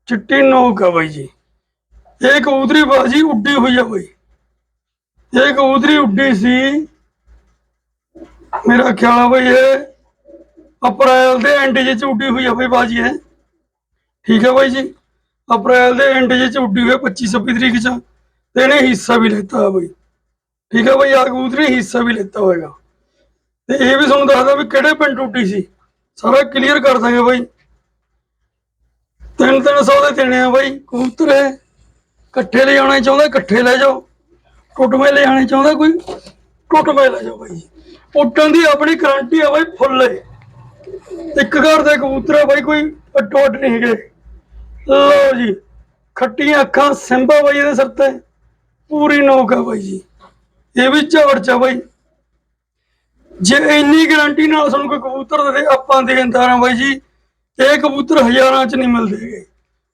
ਚਿੱਟੀ ਨੋਕ ਆ ਬਾਈ ਜੀ। ਇਹ ਕਬੂਤਰੀ ਬਾਜੀ ਉੱਡੀ ਹੋਈ ਆ ਬਾਈ। ਇਹ ਕਬੂਤਰੀ ਉੱਡੀ ਸੀ। ਮੇਰਾ ਖਿਆਲ ਆ ਬਈ ਇਹ ਅਪ੍ਰੈਲ ਦੇ ਐਂਡ ਜਿਹੇ ਚ ਉੱਡੀ ਹੋਈ ਆ ਬਈ ਬਾਜੀ ਹੈ ਠੀਕ ਹੈ ਬਾਈ ਜੀ? ਅਪ੍ਰੈਲ ਦੇ ਐਂਡ ਜਿਹੇ ਚ ਉੱਡੀ ਹੋਈ 25 26 ਤਰੀਕ ਚ, ਤੇ ਇਹਨੇ ਹਿੱਸਾ ਵੀ ਲੈਤਾ ਹੈ ਬਈ। ਠੀਕ ਹੈ ਬਈ ਆ ਕਬੂਤਰੀ ਹਿੱਸਾ ਵੀ ਲੈਤਾ ਹੋਏਗਾ। ਤੇ ਇਹ ਵੀ ਤੁਹਾਨੂੰ ਦੱਸਦਾ ਵੀ ਕਿਹੜੇ ਪਿੰਡ ਉੱਡੀ ਸੀ। ਸਾਰਾ ਕਲੀਅਰ ਕਰ ਦਾਂਗੇ ਬਾਈ। ਤਿੰਨ ਤਿੰਨ ਦੇ ਦੇਣੇ ਆ ਬਾਈ ਕਬੂਤਰ ਹੈ ਇਕੱਠੇ ਲੈ ਜਾਣਾ ਚਾਹੁੰਦਾ, ਇਕੱਠੇ ਲੈ ਜਾਓ। ਟੁੱਟਵੇਂ ਲੈ ਜਾਣੇ ਚਾਹੁੰਦਾ ਕੋਈ, ਟੁੱਟਵੇਂ ਲੈ ਜਾਓ ਬਾਈ। ਉੱਡਣ ਦੀ ਆਪਣੀ ਗਾਰੰਟੀ ਆ ਬਾਈ ਫੁੱਲ ਏ ਇੱਕ ਘਰ ਦੇ ਕਬੂਤਰ ਆ ਬਾਈ ਕੋਈ ਅੱਡੋ ਅੱਡ ਨਹੀਂ ਹੈਗੇ। ਲਓ ਜੀ, ਖੱਟੀਆਂ ਅੱਖਾਂ ਸਿੰਬਾ ਬਾਈ ਇਹਦੇ ਸਿਰ ਤੇ। ਪੂਰੀ ਨੋਕ ਆ ਬਾਈ ਜੀ। ਇਹ ਵੀ ਝਵੜ ਚ ਆ ਬਾਈ। ਜੇ ਇੰਨੀ ਗਾਰੰਟੀ ਨਾਲ ਸਾਨੂੰ ਕੋਈ ਕਬੂਤਰ ਦੇ ਆਪਾਂ ਦੇਣਦਾਰ ਆ ਬਾਈ ਜੀ। ਇਹ ਕਬੂਤਰ ਹਜ਼ਾਰਾਂ ਚ ਨਹੀਂ ਮਿਲਦੇ ਹੈਗੇ।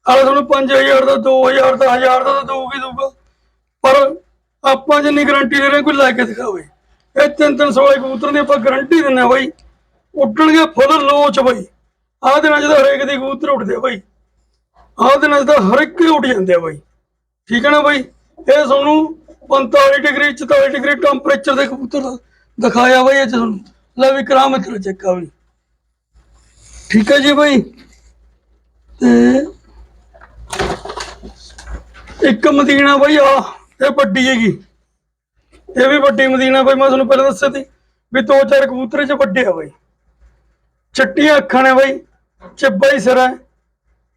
ਆਲੇ ਤੁਹਾਨੂੰ 5000 ਦਾ 2000 ਦਾ 1000 ਦਾ ਤਾਂ ਦਊਗੀ ਦਊਗਾ। ਪਰ ਆਪਾਂ ਜਿੰਨੀ ਗਾਰੰਟੀ ਦੇ ਰਹੇ ਕੋਈ ਲੈ ਕੇ ਦਿਖਾਵੇ। ਇਹ ਤਿੰਨ ਤਿੰਨ ਸੌ ਵਾਲੇ ਕਬੂਤਰ ਦੀ ਆਪਾਂ ਗਾਰੰਟੀ ਦਿੰਦੇ ਆ ਬਾਈ। ਉੱਡਣਗੇ ਫੁੱਲ ਲੋਚ ਬਾਈ। ਆਹ ਦਿਨਾਂ 'ਚ ਤਾਂ ਹਰੇਕ ਦੇ ਕਬੂਤਰ ਉੱਡਦੇ ਬਾਈ। ਆਹ ਦੇ ਨਾਲ ਤਾਂ ਹਰ ਇੱਕ ਹੀ ਉੱਡ ਜਾਂਦੇ ਆ ਬਾਈ। ਠੀਕ ਹੈ ਨਾ ਬਾਈ? ਇਹ ਤੁਹਾਨੂੰ 45 ਡਿਗਰੀ 44 ਡਿਗਰੀ ਟੈਂਪਰੇਚਰ ਦੇ ਕਬੂਤਰ ਦਿਖਾਇਆ ਬਾਈ ਇਹ 'ਚ ਤੁਹਾਨੂੰ। ਲੈ ਵੀ ਕਰਾਮ ਕਰੋ ਚੈੱਕ ਆ ਠੀਕ ਹੈ ਜੀ ਬਾਈ। ਤੇ ਇੱਕ ਮਦੀਨਾ ਬਾਈ ਆ ਇਹ ਵੱਡੀ ਹੈਗੀ। ਇਹ ਵੀ ਵੱਡੀ ਮਦੀਨਾ ਬਾਈ, ਮੈਂ ਤੁਹਾਨੂੰ ਪਹਿਲਾਂ ਦੱਸਿਆ ਸੀ ਵੀ ਦੋ ਚਾਰ ਕਬੂਤਰ ਚ ਵੱਡੇ ਆ ਬਾਈ। ਚਿੱਟੀਆਂ ਅੱਖਾਂ ਨੇ ਬਾਈ। ਚਿੱਬਾ ਹੀ ਸਿਰ ਹੈ।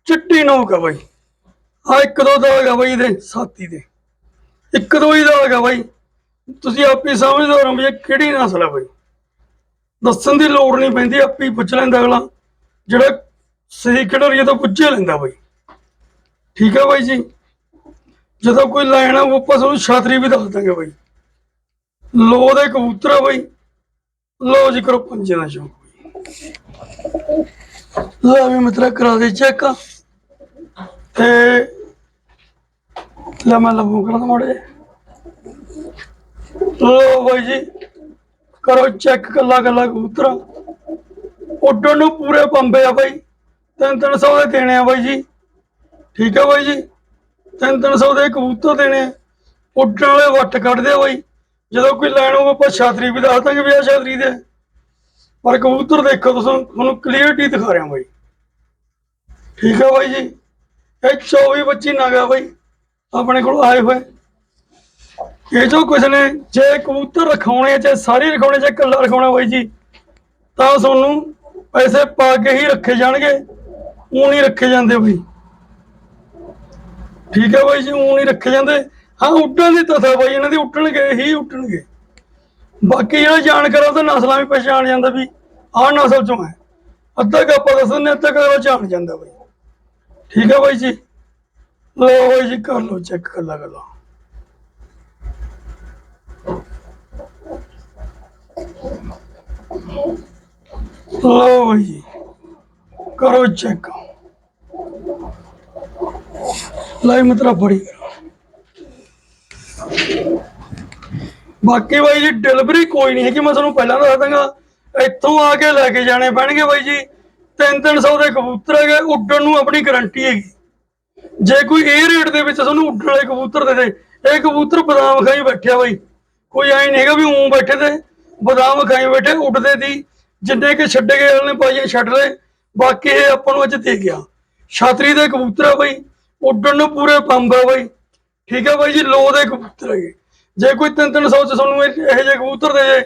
ਚਿੱਟੀ ਨੋਕ ਆ ਬਾਈ। ਆ ਇੱਕ ਦੋ ਦਾਗ ਆ ਬਾਈ ਇਹਦੇ ਸਾਥੀ ਦੇ। ਇੱਕ ਦੋ ਹੀ ਦਾਗ ਆ ਬਾਈ। ਤੁਸੀਂ ਆਪੇ ਸਮਝਦੇ ਹੋ ਵੀ ਇਹ ਕਿਹੜੀ ਨਸਲ ਹੈ ਬਾਈ। ਦੱਸਣ ਦੀ ਲੋੜ ਨਹੀਂ ਪੈਂਦੀ, ਆਪੇ ਪੁੱਛ ਲੈਂਦਾ ਅਗਲਾ। ਜਿਹੜਾ ਸਹੀ ਖਿਡਾਰੀ ਤੋਂ ਪੁੱਛੇ ਲੈਂਦਾ ਬਾਈ। ਠੀਕ ਹੈ ਬਾਈ ਜੀ? ਜਦੋਂ ਕੋਈ ਲੈਣਾ ਉਹ ਆਪਾਂ ਤੁਹਾਨੂੰ ਛਾਤਰੀ ਵੀ ਦੱਸ ਦਾਂਗੇ ਬਾਈ। ਲੋ ਦੇ ਕਬੂਤਰ ਆ ਬਾਈ। ਲੋ ਜੀ ਕਰੋ ਪੰਜੇ ਦਾ ਸ਼ੌਕ ਲੈ ਵੀ ਮਿੱਤਰਾ, ਕਰਾ ਦੇ ਚੈੱਕ। ਤੇ ਲੈ ਮੈਂ ਲਵੂ ਕਰਾਂ ਮੋੜੇ ਲਓ ਬਾਈ ਜੀ, ਕਰੋ ਚੈੱਕ ਕੱਲਾ ਕੱਲਾ ਕਬੂਤਰ। ਉੱਡਣ ਨੂੰ ਪੂਰੇ ਪੰਬੇ ਆ ਬਾਈ। ਤਿੰਨ ਤਿੰਨ ਸੌ ਦੇ ਦੇਣੇ ਆ ਬਾਈ ਜੀ। ਠੀਕ ਆ ਬਾਈ ਜੀ? ਤਿੰਨ ਤਿੰਨ ਸੌ ਦੇ ਕਬੂਤਰ ਦੇਣੇ ਆ। ਉੱਡਣ ਵਾਲੇ ਵੱਟ ਕੱਢਦੇ ਆ ਬਾਈ। ਜਦੋਂ ਕੋਈ ਲੈਣ ਹੋਵੇ ਆਪਾਂ ਛਾਤਰੀ ਵੀ ਦੱਸ ਦਾਂਗੇ ਵੀ ਆ ਛਾਤਰੀ ਦੇ। ਪਰ ਕਬੂਤਰ ਦੇਖੋ ਤੁਸੀਂ, ਤੁਹਾਨੂੰ ਕਲੀਅਰਟੀ ਦਿਖਾ ਰਿਹਾ ਬਾਈ। ਠੀਕ ਆ ਬਾਈ ਜੀ? ਇਹ 24 25 ਨਗ ਬਾਈ ਆਪਣੇ ਕੋਲ ਆਏ ਹੋਏ। ਇਹ ਜੋ ਕੁਛ ਨੇ ਜੇ ਕਬੂਤਰ ਰਖਾਉਣੇ ਆ, ਚਾਹੇ ਸਾਰੇ ਰਖਾਉਣੇ ਚਾਹੇ ਇਕੱਲਾ ਰਖਾਉਣਾ ਬਾਈ ਜੀ ਤਾਂ ਤੁਹਾਨੂੰ ਪੈਸੇ ਪਾ ਕੇ ਹੀ ਰੱਖੇ ਜਾਣਗੇ। ਊਂ ਨਹੀਂ ਰੱਖੇ ਜਾਂਦੇ ਬਈ। ਠੀਕ ਹੈ ਬਾਈ ਜੀ ਊਂ ਨਹੀਂ ਰੱਖੇ ਜਾਂਦੇ। ਹਾਂ ਉੱਡਣ ਦੀ ਤਥਾ ਬਾਈ ਇਹਨਾਂ ਦੀ ਉੱਡਣਗੇ ਹੀ ਉੱਡਣਗੇ। ਬਾਕੀ ਜਿਹੜਾ ਜਾਣਕਾਰ ਆ ਤਾਂ ਨਸਲਾਂ ਵੀ ਪਛਾਣ ਜਾਂਦਾ ਵੀ ਆਹ ਨਸਲ ਚੋਂ ਹੈ। ਅੱਧਾ ਕੁ ਆਪਾਂ ਦੱਸਣੇ ਅੱਧਾ ਕਾ ਜਾਣ ਜਾਂਦਾ ਬਾਈ। ਠੀਕ ਹੈ ਬਾਈ ਜੀ? ਲਓ ਬਾਈ ਜੀ, ਕਰ ਲਓ ਚੈੱਕ ਕਰ ਲਾ ਗੱਲਾਂ। ਲਓ ਬਾਈ ਜੀ, ਕਰੋ ਚੈੱਕ ਲਾਈ ਮਤਰਾ ਫੜੀ ਕਰੋ। ਬਾਕੀ ਬਾਈ ਜੀ ਡਿਲੀਵਰੀ ਕੋਈ ਨਹੀਂ ਹੈਗੀ, ਮੈਂ ਤੁਹਾਨੂੰ ਪਹਿਲਾਂ ਦੱਸ ਦਾਂਗਾ ਇੱਥੋਂ ਆ ਕੇ ਲੈ ਕੇ ਜਾਣੇ ਪੈਣਗੇ ਬਾਈ ਜੀ। 3-300 ਦੇ ਕਬੂਤਰ ਹੈਗੇ, ਉੱਡਣ ਨੂੰ ਆਪਣੀ ਗਾਰੰਟੀ ਹੈਗੀ। ਜੇ ਕੋਈ ਇਹ ਰੇਟ ਦੇ ਵਿੱਚ ਤੁਹਾਨੂੰ ਉੱਡਣ ਵਾਲੇ ਕਬੂਤਰ ਦੇ ਦੇ, ਇਹ ਕਬੂਤਰ ਬਦਾਮ ਖਾਈ ਬੈਠਿਆ ਬਾਈ। ਕੋਈ ਐ ਨਹੀਂ ਹੈਗਾ ਵੀ ਉਂ ਬੈਠੇ ਤੇ ਬਦਾਮ ਖਾਈ ਬੈਠੇ, ਉੱਡਦੇ ਦੀ। ਜਿੰਨੇ ਕਿ ਛੱਡੇ ਗਏ ਉਹਨੇ ਪਾਈਏ ਛੱਡ ਲਏ। ਬਾਕੀ ਇਹ ਆਪਾਂ ਨੂੰ ਅੱਜ ਦੇ ਗਿਆ। ਛਾਤਰੀ ਦੇ ਕਬੂਤਰ ਆ ਬਾਈ। ਉੱਡਣ ਨੂੰ ਪੂਰੇ ਪੰਬ ਆ ਬਾਈ। ਠੀਕ ਹੈ ਬਾਈ ਜੀ, ਲੋ ਦੇ ਕਬੂਤਰ ਹੈਗੇ। ਜੇ ਕੋਈ 3-300 ਚ ਤੁਹਾਨੂੰ ਇਹ ਇਹੋ ਜਿਹੇ ਕਬੂਤਰ ਦੇ ਜੇ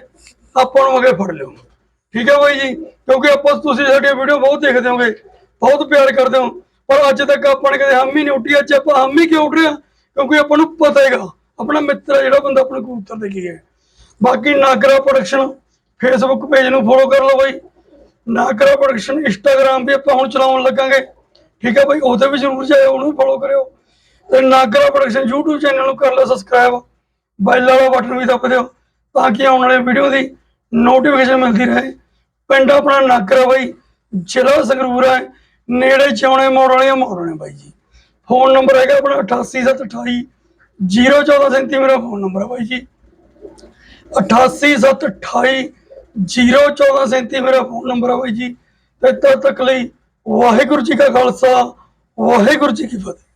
ਆਪਾਂ ਨੂੰ ਅਗੇ ਫੜ ਲਿਓ। ਠੀਕ ਹੈ ਬਾਈ ਜੀ? ਕਿਉਂਕਿ ਆਪਾਂ ਤੁਸੀਂ ਸਾਡੀ ਵੀਡੀਓ ਬਹੁਤ ਦੇਖਦੇ ਹੋਗੇ ਬਹੁਤ ਪਿਆਰ ਕਰਦੇ ਹੋ। ਪਰ ਅੱਜ ਤੱਕ ਆਪਾਂ ਨੇ ਕਦੇ ਹਮ ਹੀ ਨਹੀਂ ਉੱਠੀ, ਅੱਜ ਆਪਾਂ ਹਮ ਹੀ ਕਿਉਂ ਉੱਠ ਰਹੇ ਹਾਂ? ਕਿਉਂਕਿ ਆਪਾਂ ਨੂੰ ਪਤਾ ਹੈਗਾ, ਆਪਣਾ ਮਿੱਤਰ ਹੈ ਜਿਹੜਾ ਬੰਦਾ ਆਪਣੇ ਕਬੂਤਰ ਦੇ ਕੀ ਹੈ ਬਾਕੀ ਨਾਗਰਾ ਪ੍ਰੋਡਕਸ਼ਨ ਫੇਸਬੁੱਕ ਪੇਜ ਨੂੰ ਫੋਲੋ ਕਰ ਲਓ ਬਾਈ। ਨਾਗਰਾ ਪ੍ਰੋਡਕਸ਼ਨ ਇੰਸਟਾਗ੍ਰam ਵੀ ਆਪਾਂ ਹੁਣ ਚਲਾਉਣ ਲੱਗਾਂਗੇ। ਠੀਕ ਹੈ ਬਾਈ, ਉਹਦੇ ਵੀ ਜ਼ਰੂਰ ਜਾਇਓ, ਉਹਨੂੰ ਫੋਲੋ ਕਰਿਓ। ਤੇ ਨਾਗਰਾ ਪ੍ਰੋਡਕਸ਼ਨ YouTube ਚੈਨਲ ਨੂੰ ਕਰ ਲਓ ਸਬਸਕ੍ਰਾਈਬ ਬੈਲ ਵਾਲਾ ਬਟਨ ਵੀ ਦੱਬ ਦਿਓ, ਤਾਂ ਕਿ ਆਉਣ ਵਾਲੇ ਵੀਡੀਓ ਦੀ ਨੋਟੀਫਿਕੇਸ਼ਨ ਮਿਲਦੀ ਰਹੇ। ਪਿੰਡ ਆਪਣਾ ਨਾਗਰਾ ਬਾਈ। ਜ਼ਿਲ੍ਹਾ ਸੰਗਰੂਰ ਹੈ ਨੇੜੇ ਚੌਣੇ ਮੋੜ ਵਾਲੀਆਂ ਮੋੜ ਬਾਈ ਜੀ। ਫੋਨ ਨੰਬਰ ਹੈਗਾ ਆਪਣਾ 8878 01437 ਮੇਰਾ ਫੋਨ ਨੰਬਰ ਹੈ ਬਾਈ ਜੀ। 8878 01437 ਮੇਰਾ ਫੋਨ ਨੰਬਰ ਹੈ ਬਾਈ ਜੀ। ਤੇ ਤਦ ਤੱਕ ਲਈ ਵਾਹਿਗੁਰੂ ਜੀ ਕਾ ਖਾਲਸਾ, ਵਾਹਿਗੁਰੂ ਜੀ ਕੀ ਫਤਿਹ।